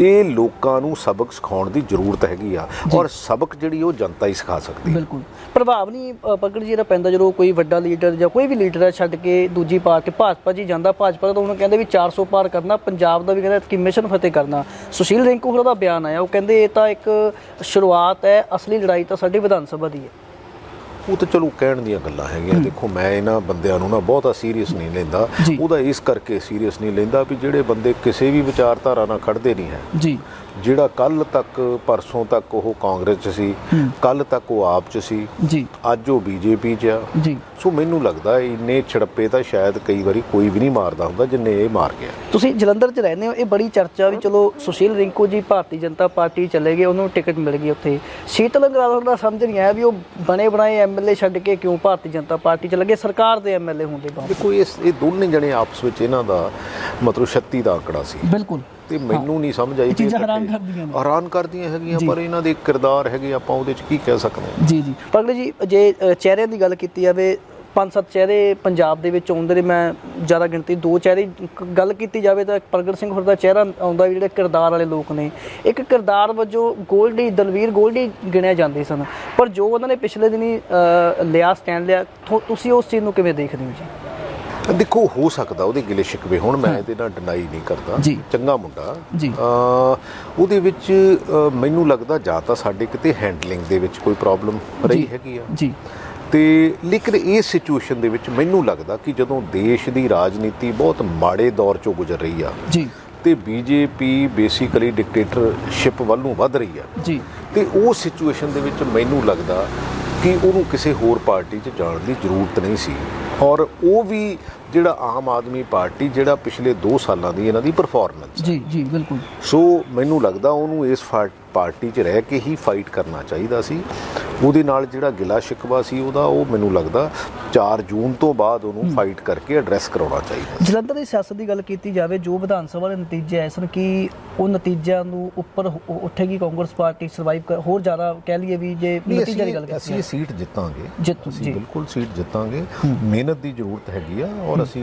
ਇਹ ਲੋਕਾਂ ਨੂੰ ਸਬਕ ਸਿਖਾਉਣ ਦੀ ਜ਼ਰੂਰਤ ਹੈਗੀ ਆ ਔਰ ਸਬਕ ਜਿਹੜੀ ਉਹ ਜਨਤਾ ਹੀ ਸਿਖਾ ਸਕਦੀ ਹੈ ਬਿਲਕੁਲ। ਪ੍ਰਭਾਵ ਨਹੀਂ ਪਕੜ ਜੀ ਦਾ ਪੈਂਦਾ ਜਦੋਂ ਕੋਈ ਵੱਡਾ ਲੀਡਰ ਜਾਂ ਕੋਈ ਵੀ ਲੀਡਰ ਹੈ ਛੱਡ ਕੇ ਦੂਜੀ ਪਾਰਟੀ ਭਾਜਪਾ ਜੀ ਜਾਂਦਾ ਭਾਜਪਾ ਤਾਂ ਉਹਨੂੰ ਕਹਿੰਦੇ ਵੀ 400 ਪਾਰ ਕਰਨਾ ਪੰਜਾਬ ਦਾ ਵੀ ਕਹਿੰਦਾ ਕਿ ਮਿਸ਼ਨ ਫਤਿਹ ਕਰਨਾ। ਸੁਸ਼ੀਲ ਰਿੰਕੂ ਹੋਰਾਂ ਦਾ ਬਿਆਨ ਆਇਆ ਉਹ ਕਹਿੰਦੇ ਇਹ ਤਾਂ ਇੱਕ ਸ਼ੁਰੂਆਤ ਹੈ ਅਸਲੀ ਲੜਾਈ ਤਾਂ ਸਾਡੀ ਵਿਧਾਨ ਸਭਾ ਦੀ ਹੈ। ਉਹ ਤਾਂ ਚਲੋ ਕਹਿਣ ਦੀਆਂ ਗੱਲਾਂ ਹੈਗੀਆਂ ਦੇਖੋ ਮੈਂ ਇਹਨਾਂ ਬੰਦਿਆਂ ਨੂੰ ਨਾ ਬਹੁਤਾ ਸੀਰੀਅਸ ਨਹੀਂ ਲੈਂਦਾ। ਉਹਦਾ ਇਸ ਕਰਕੇ ਸੀਰੀਅਸ ਨਹੀਂ ਲੈਂਦਾ ਵੀ ਜਿਹੜੇ ਬੰਦੇ ਕਿਸੇ ਵੀ ਵਿਚਾਰਧਾਰਾ ਨਾਲ ਖੜਦੇ ਨਹੀਂ ਹੈ। ਜੀ। ਜਿਹੜਾ ਕੱਲ ਤੱਕ ਪਰਸੋਂ ਤੱਕ ਉਹ ਕਾਂਗਰਸ 'ਚ ਸੀ ਕੱਲ ਤੱਕ ਉਹ ਆਪ 'ਚ ਸੀ ਜੀ। ਅੱਜ ਉਹ ਬੀਜੇਪੀ 'ਚ ਆ। ਜੀ। ਸੋ ਮੈਨੂੰ ਲੱਗਦਾ ਇੰਨੇ ਛੜੱਪੇ ਤਾਂ ਸ਼ਾਇਦ ਕਈ ਵਾਰੀ ਕੋਈ ਵੀ ਨਹੀਂ ਮਾਰਦਾ ਹੁੰਦਾ ਜਿੰਨੇ ਇਹ ਮਾਰ ਗਿਆ। ਤੁਸੀਂ ਜਲੰਧਰ 'ਚ ਰਹਿੰਦੇ ਹੋ ਇਹ ਬੜੀ ਚਰਚਾ ਵੀ ਚਲੋ ਸੁਸ਼ੀਲ ਰਿੰਕੂ ਜੀ ਭਾਰਤੀ ਜਨਤਾ ਪਾਰਟੀ ਚਲੇ ਗਏ ਉਹਨੂੰ ਟਿਕਟ ਮਿਲ ਗਈ ਉੱਥੇ। ਸ਼ੀਤਲ ਅਗਰਾਲ ਦਾ ਸਮਝ ਨਹੀਂ ਆਇਆ ਵੀ ਉਹ ਬਣੇ ਬਣਾਏ ਐਮਐਲਏ ਛੱਡ ਕੇ ਕਿਉਂ ਭਾਰਤੀ ਜਨਤਾ ਪਾਰਟੀ ਚ ਲੱਗੇ? ਸਰਕਾਰ ਦੇ ਐਮਐਲਏ ਹੁੰਦੇ ਬਾਅਦ ਦੇਖੋ ਇਸ ਇਹ ਦੋਨੇ ਜਣੇ ਆਪਸ ਵਿੱਚ ਇਹਨਾਂ ਦਾ ਮਤਲਬ 36 ਦਾ ਅੰਕੜਾ ਸੀ। ਬਿਲਕੁਲ। ਤੇ ਮੈਨੂੰ ਨਹੀਂ ਸਮਝ ਆਈ ਇਕੱਠੇ- ਹੈਰਾਨ ਕਰਦੀਆਂ ਨੇ। ਹੈਰਾਨ ਕਰਦੀਆਂ ਹੈਗੀਆਂ। ਪਰ ਇਹਨਾਂ ਦੇ ਕਿਰਦਾਰ ਹੈਗੇ ਆਪਾਂ ਉਹਦੇ ਚ ਕੀ ਕਹਿ ਸਕਦੇ ਹਾਂ? ਜੀ ਜੀ। ਪਗਲੇ ਜੀ ਜੇ ਚਿਹਰਿਆਂ ਦੀ ਗੱਲ ਕੀਤੀ ਜਾਵੇ ਪੰਜ ਸੱਤ ਚਿਹਰੇ ਪੰਜਾਬ ਦੇ ਵਿੱਚ ਆਉਂਦੇ ਨੇ ਮੈਂ ਜ਼ਿਆਦਾ ਗਿਣਤੀ ਦੋ ਚਿਹਰੇ ਗੱਲ ਕੀਤੀ ਜਾਵੇ ਤਾਂ ਪ੍ਰਗਟ ਸਿੰਘ ਹੋਰ ਦਾ ਚਿਹਰਾ ਆਉਂਦਾ ਵੀ ਜਿਹੜੇ ਕਿਰਦਾਰ ਵਾਲੇ ਲੋਕ ਨੇ ਇੱਕ ਕਿਰਦਾਰ ਵਜੋਂ ਗੋਲਡੀ ਦਲਵੀਰ ਗੋਲਡੀ ਗਿਣਿਆ ਜਾਂਦੇ ਸਨ ਪਰ ਜੋ ਉਹਨਾਂ ਨੇ ਪਿਛਲੇ ਦਿਨੀ ਲਿਆ ਸਟੈਂਡ ਲਿਆ ਤੁਸੀਂ ਉਸ ਚੀਜ਼ ਨੂੰ ਕਿਵੇਂ ਦੇਖਦੇ ਹੋ ਜੀ? ਦੇਖੋ ਹੋ ਸਕਦਾ ਉਹਦੇ ਗਿਲੇ ਸ਼ਿਕਵੇ ਹੁਣ ਮੈਂ ਇਹਦੇ ਨਾਲ ਡਿਨਾਈ ਨਹੀਂ ਕਰਦਾ। ਚੰਗਾ ਮੁੰਡਾ। ਉਹਦੇ ਵਿੱਚ ਮੈਨੂੰ ਲੱਗਦਾ ਜਾਂ ਤਾਂ ਸਾਡੇ ਕਿਤੇ ਹੈਂਡਲਿੰਗ ਦੇ ਵਿੱਚ ਕੋਈ ਪ੍ਰੋਬਲਮ ਰਹੀ। ਹੈਗੀ ਆ। ਜੀ। ਤੇ ਲੇਕਿਨ ਇਸ ਸਿਚੁਏਸ਼ਨ ਦੇ ਵਿੱਚ ਮੈਨੂੰ ਲੱਗਦਾ ਕਿ ਜਦੋਂ ਦੇਸ਼ ਦੀ ਰਾਜਨੀਤੀ ਬਹੁਤ ਮਾੜੇ ਦੌਰ ਚੋਂ ਗੁਜ਼ਰ ਰਹੀ ਆ ਜੀ। ਤੇ ਬੀਜੇਪੀ ਬੇਸਿਕਲੀ ਡਿਕਟੇਟਰਸ਼ਿਪ ਵੱਲ ਨੂੰ ਵੱਧ ਰਹੀ ਆ। ਜੀ। ਤੇ ਉਹ ਸਿਚੁਏਸ਼ਨ ਦੇ ਵਿੱਚ ਮੈਨੂੰ ਲੱਗਦਾ ਕਿ ਉਹਨੂੰ ਕਿਸੇ ਹੋਰ ਪਾਰਟੀ 'ਚ ਜਾਣ ਦੀ ਜ਼ਰੂਰਤ ਨਹੀਂ ਸੀ। ਔਰ ਉਹ ਵੀ ਜਿਹੜਾ ਆਮ ਆਦਮੀ ਪਾਰਟੀ ਜਿਹੜਾ ਪਿਛਲੇ 2 ਸਾਲਾਂ ਦੀ ਇਹਨਾਂ ਦੀ ਪਰਫਾਰਮੈਂਸ ਜੀ ਜੀ ਬਿਲਕੁਲ। ਸੋ ਮੈਨੂੰ ਲੱਗਦਾ ਉਹਨੂੰ ਇਸ ਪਾਰਟੀ 'ਚ ਰਹਿ ਕੇ ਹੀ ਫਾਈਟ ਕਰਨਾ ਚਾਹੀਦਾ ਸੀ। ਉਹਦੇ ਨਾਲ ਜਿਹੜਾ ਗਿਲਾ ਸ਼ਿਕਵਾ ਸੀ ਉਹਦਾ ਉਹ ਮੈਨੂੰ ਲੱਗਦਾ 4 ਜੂਨ ਤੋਂ ਬਾਅਦ ਉਹਨੂੰ ਫਾਈਟ ਕਰਕੇ ਐਡਰੈਸ ਕਰਾਉਣਾ ਚਾਹੀਦਾ ਜਲੰਧਰ ਦੀ ਸਿਆਸਤ ਦੀ ਗੱਲ ਕੀਤੀ ਜਾਵੇ ਜੋ ਵਿਧਾਨ ਸਭਾ ਦੇ ਨਤੀਜੇ ਆਏ ਸਨ ਕਿ ਉਹ ਨਤੀਜਿਆਂ ਨੂੰ ਉੱਪਰ ਉੱਠੇਗੀ ਕਾਂਗਰਸ ਪਾਰਟੀ ਸਰਵਾਈਵ ਹੋਰ ਜ਼ਿਆਦਾ ਕਹਿ ਲਈਏ ਵੀ ਜੇ ਨਤੀਜੇ ਦੀ ਗੱਲ ਅਸੀਂ ਅਸੀਂ ਕੀਤੀ ਇਹ ਸੀਟ ਜਿੱਤਾਂਗੇ। ਜਿੱਤ ਅਸੀਂ ਜੀ। ਬਿਲਕੁਲ ਸੀਟ ਜਿੱਤਾਂਗੇ। ਮਿਹਨਤ ਦੀ ਜ਼ਰੂਰਤ ਹੈਗੀ ਆ ਔਰ ਅਸੀਂ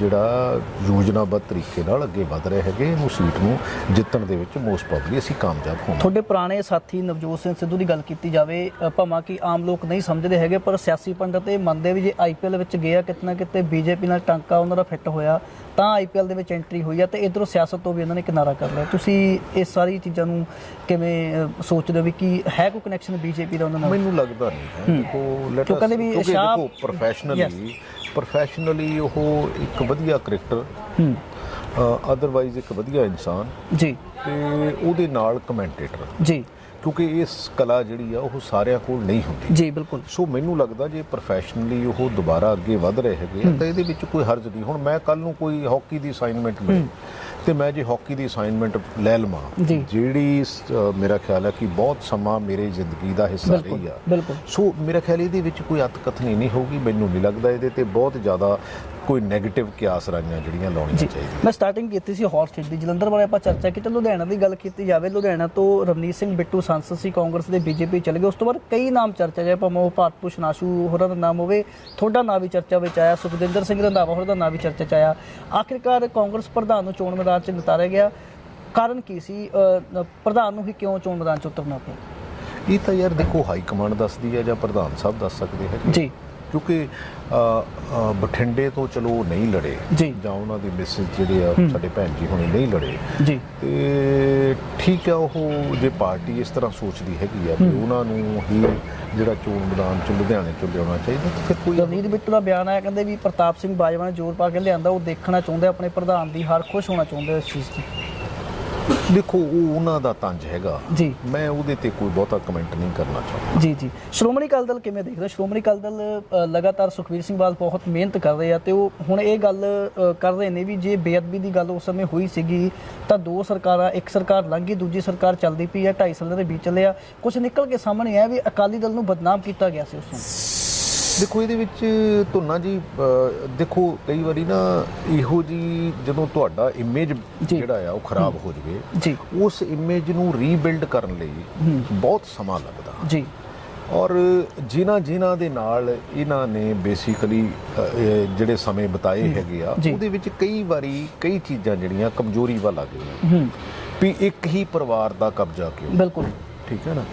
ਜਿਹੜਾ ਯੋਜਨਾਬੱਧ ਤਰੀਕੇ ਨਾਲ ਅੱਗੇ ਵਧ ਰਹੇ ਹੈਗੇ ਇਹਨੂੰ ਸੀਟ ਨੂੰ ਜਿੱਤਣ ਦੇ ਵਿੱਚ ਮੋਸਟ ਪ੍ਰੋਬਬਲੀ ਅਸੀਂ ਕਾਮਯਾਬ ਹੋਵਾਂਗੇ ਤੁਹਾਡੇ ਪੁਰਾਣੇ ਸਾਥੀ ਨਵਜੋਤ ਸਿੰਘ ਸਿੱਧੂ ਦੀ ਗੱਲ ਕੀਤੀ ਜਾਵੇ ਅ, ਭਾਵੇਂ ਕਿ ਆਮ ਲੋਕ ਨਹੀਂ ਸਮਝਦੇ ਹੈਗੇ ਪਰ ਸਿਆਸੀ ਪੰਡਤ ਇਹ ਮੰਨਦੇ ਵੀ ਜੇ ਆਈਪੀਐਲ ਵਿੱਚ ਗਿਆ ਕਿਤੇ ਨਾ ਕਿਤੇ ਬੀਜੇਪੀ ਨਾਲ ਟਾਂਕਾ ਉਹਨਾਂ ਦਾ ਫਿੱਟ ਹੋਇਆ ਤਾਂ ਆਈਪੀਐਲ ਦੇ ਵਿੱਚ ਐਂਟਰੀ ਹੋਈ ਆ ਤੇ ਇਧਰੋਂ ਸਿਆਸਤ ਤੋਂ ਵੀ ਇਹਨਾਂ ਨੇ ਕਿਨਾਰਾ ਕਰ ਲਿਆ। ਤੁਸੀਂ ਇਹ ਸਾਰੀ ਚੀਜ਼ਾਂ ਨੂੰ ਕਿਵੇਂ ਸੋਚਦੇ ਹੋ ਵੀ ਕੀ ਹੈ ਕੋਈ ਕਨੈਕਸ਼ਨ ਬੀਜੇਪੀ ਦਾ ਉਹਨਾਂ ਨਾਲ? ਮੈਨੂੰ ਲੱਗਦਾ ਨਹੀਂ ਦੇਖੋ ਲੈਟ ਕਿਉਂ ਕਹਿੰਦੇ ਵੀ ਸ਼ਾਹ- ਦੇਖੋ ਪ੍ਰੋਫੈਸ਼ਨਲੀ ਪ੍ਰੋਫੈਸ਼ਨਲੀ ਉਹ ਇੱਕ ਵਧੀਆ ਕ੍ਰਿਕਟਰ ਹੂੰ। ਅਦਰਵਾਈਜ਼ ਇੱਕ ਵਧੀਆ ਇਨਸਾਨ ਜੀ। ਤੇ ਉਹਦੇ ਨਾਲ ਕਮੈਂਟੇਟਰ ਜੀ। ਕਿਉਂਕਿ ਇਸ ਕਲਾ ਜਿਹੜੀ ਆ ਉਹ ਸਾਰਿਆਂ ਕੋਲ ਨਹੀਂ ਹੁੰਦੀ। ਜੀ ਬਿਲਕੁਲ। ਸੋ ਮੈਨੂੰ ਲੱਗਦਾ ਜੇ ਪ੍ਰੋਫੈਸ਼ਨਲੀ ਉਹ ਦੁਬਾਰਾ ਅੱਗੇ ਵਧ ਰਹੇ ਹੈਗੇ ਤਾਂ ਇਹਦੇ ਵਿੱਚ ਕੋਈ ਹਰਜ ਨਹੀਂ। ਹੁਣ ਮੈਂ ਕੱਲ ਨੂੰ ਕੋਈ ਹਾਕੀ ਦੀ ਅਸਾਈਨਮੈਂਟ ਮਿਲੇ ਤੇ ਮੈਂ ਜੇ ਹਾਕੀ ਦੀ ਅਸਾਈਨਮੈਂਟ ਲੈ ਲਵਾਂ। ਜਿਹੜੀ ਮੇਰਾ ਖਿਆਲ ਹੈ ਕਿ ਬਹੁਤ ਸਮਾਂ ਮੇਰੇ ਜ਼ਿੰਦਗੀ ਦਾ ਹਿੱਸਾ ਰਹੀ ਆ। ਸੋ ਮੇਰਾ ਖਿਆਲ ਇਹਦੇ ਵਿੱਚ ਕੋਈ ਅਤਕਥਨੀ ਨਹੀਂ ਹੋਊਗੀ ਮੈਨੂੰ ਨਹੀਂ ਲੱਗਦਾ ਇਹਦੇ ਤੇ ਬਹੁਤ ਜ਼ਿਆਦਾ ਕੋਈ 네ਗੇਟਿਵ ਕਿਆਸ ਰਾਈਆਂ ਜਿਹੜੀਆਂ ਲਾਉਣੀਆਂ ਚਾਹੀਦੀਆਂ। ਮੈਂ ਸਟਾਰਟਿੰਗ ਕੀਤੀ ਸੀ ਹਾਰਟ ਸੀਟ ਦੀ ਜਲੰਧਰ ਬਾਰੇ ਆਪਾਂ ਚਰਚਾ ਕੀਤੀ ਲੁਧਿਆਣਾ ਦੀ ਗੱਲ ਕੀਤੀ ਜਾਵੇ ਲੁਧਿਆਣਾ ਤੋਂ ਰਵਨੀਤ ਸਿੰਘ ਬਿੱਟੂ ਸੰਸਦ ਸੀ ਕਾਂਗਰਸ ਦੇ ਬੀਜੇਪੀ ਚਲੇ ਗਏ ਉਸ ਤੋਂ ਬਾਅਦ ਕਈ ਨਾਮ ਚਰਚਾ ਜਾਏ ਭਾਵੇਂ ਉਹ ਭਾਰਤ ਭੂਸ਼ਣ ਆਸ਼ੂ ਹੋਰਾਂ ਦਾ ਨਾਮ ਹੋਵੇ ਤੁਹਾਡਾ ਨਾਮ ਵੀ ਚਰਚਾ ਵਿੱਚ ਆਇਆ ਸੁਖਜਿੰਦਰ ਸਿੰਘ ਰੰਧਾਵਾ ਹੋਰਾਂ ਦਾ ਨਾਮ ਵੀ ਚਰਚਾ ਚ ਆਇਆ। ਆਖਿਰਕਾਰ ਕਾਂਗਰਸ ਪ੍ਰਧਾਨ ਨੂੰ ਚੋਣ ਮੈਦਾਨ 'ਚ ਨਿਤਾਰਿਆ ਗਿਆ। ਕਾਰਨ ਕੀ ਸੀ? ਪ੍ਰਧਾਨ ਨੂੰ ਹੀ ਕਿਉਂ ਚੋਣ ਮੈਦਾਨ 'ਚ ਉਤਰਨਾ ਪਿਆ? ਇਹ ਤਾਂ ਯਾਰ ਦੇਖੋ ਹਾਈ ਕਮਾਂਡ ਦੱਸਦੀ ਹੈ ਜਾਂ ਪ੍ਰਧਾਨ ਸਾਹਿਬ ਦੱਸ ਸਕਦੇ ਹੈ ਜੀ। ਕਿਉਂਕਿ ਬਠਿੰਡੇ ਤੋਂ ਚਲੋ ਨਹੀਂ ਲੜੇ। ਜੀ। ਉਹਨਾਂ ਦੀ ਮਿਸਿਸ ਜਿਹੜੇ ਆ ਸਾਡੇ ਭੈਣ ਜੀ ਹੁਣੇ ਨਹੀਂ ਲੜੇ। ਜੀ। ਤੇ ਠੀਕ ਆ ਉਹ ਜੇ ਪਾਰਟੀ ਇਸ ਤਰ੍ਹਾਂ ਸੋਚਦੀ ਹੈਗੀ ਆ ਵੀ ਉਹਨਾਂ ਨੂੰ ਹੀ ਜਿਹੜਾ ਚੋਣ ਮੈਦਾਨ ਚ ਲੁਧਿਆਣੇ ਚ ਲਿਆਉਣਾ ਚਾਹੀਦਾ ਤਾਂ ਫਿਰ ਕੋਈ ਰਵਨੀਤ ਬਿੱਟੂ ਦਾ ਬਿਆਨ ਆਇਆ ਕਹਿੰਦੇ ਵੀ ਪ੍ਰਤਾਪ ਸਿੰਘ ਬਾਜਵਾ ਨੇ ਜ਼ੋਰ ਪਾ ਕੇ ਲਿਆਂਦਾ ਉਹ ਦੇਖਣਾ ਚਾਹੁੰਦੇ ਆਪਣੇ ਪ੍ਰਧਾਨ ਦੀ ਹਾਰ ਖੁਸ਼ ਹੋਣਾ ਚਾਹੁੰਦੇ ਇਸ ਚੀਜ਼ ਤੋਂ ਦੇਖੋ ਉਹ ਉਹਨਾਂ ਦਾ ਤੰਜ ਹੈਗਾ। ਜੀ। ਮੈਂ ਉਹਦੇ ਤੇ ਕੋਈ ਬਹੁਤਾ ਕਮੈਂਟ ਨਹੀਂ ਕਰਨਾ ਚਾਹੁੰਦਾ। ਜੀ ਜੀ। ਸ਼੍ਰੋਮਣੀ ਅਕਾਲੀ ਦਲ ਕਿਵੇਂ ਦੇਖਦਾ? ਸ਼੍ਰੋਮਣੀ ਅਕਾਲੀ ਦਲ ਲਗਾਤਾਰ ਸੁਖਵੀਰ ਸਿੰਘ ਬਾਦਲ ਬਹੁਤ ਮਿਹਨਤ ਕਰ ਰਹੇ ਆ ਤੇ ਉਹ ਹੁਣ ਇਹ ਗੱਲ ਕਰ ਰਹੇ ਨੇ ਵੀ ਜੇ ਬੇਅਦਬੀ ਦੀ ਗੱਲ ਉਸ ਸਮੇਂ ਹੋਈ ਸੀਗੀ ਤਾਂ ਦੋ ਸਰਕਾਰਾਂ ਇੱਕ ਸਰਕਾਰ ਲੰਘ ਗਈ ਦੂਜੀ ਸਰਕਾਰ ਚੱਲਦੀ ਪਈ ਹੈ 2.5 ਸਾਲਾਂ ਦੇ ਵਿੱਚ ਚੱਲਿਆ। ਕੁਝ ਨਿਕਲ ਕੇ ਸਾਹਮਣੇ ਆਇਆ ਵੀ ਅਕਾਲੀ ਦਲ ਨੂੰ ਬਦਨਾਮ ਕੀਤਾ ਗਿਆ ਸੀ ਉਸ ਸਮੇਂ। ਦੇਖੋ ਇਹਦੇ ਵਿੱਚ ਧੁੰਨਾ ਜੀ ਦੇਖੋ ਕਈ ਵਾਰੀ ਨਾ ਇਹੋ ਜੀ ਜਦੋਂ ਤੁਹਾਡਾ ਇਮੇਜ। ਜਿਹੜਾ ਆ ਉਹ ਖਰਾਬ ਹੋ। ਜਵੇ ਉਸ ਇਮੇਜ ਨੂੰ ਰੀਬਿਲਡ ਕਰਨ ਲਈ ਬਹੁਤ ਸਮਾਂ ਲੱਗਦਾ। ਜੀ। ਔਰ ਜਿਨ੍ਹਾਂ ਜਿਨ੍ਹਾਂ ਦੇ ਨਾਲ ਇਹਨਾਂ ਨੇ ਬੇਸਿਕਲੀ ਜਿਹੜੇ ਸਮੇਂ ਬਿਤਾਏ ਹੈਗੇ ਆ। ਉਹਦੇ ਵਿੱਚ ਕਈ ਵਾਰੀ ਕਈ ਚੀਜ਼ਾਂ ਜਿਹੜੀਆਂ ਕਮਜ਼ੋਰੀ ਵੱਲ ਆ ਗਈਆਂ। ਵੀ ਇੱਕ ਹੀ ਪਰਿਵਾਰ ਦਾ ਕਬਜ਼ਾ ਕਿਉਂ? ਬਿਲਕੁਲ। ਠੀਕ ਹੈ ਨਾ?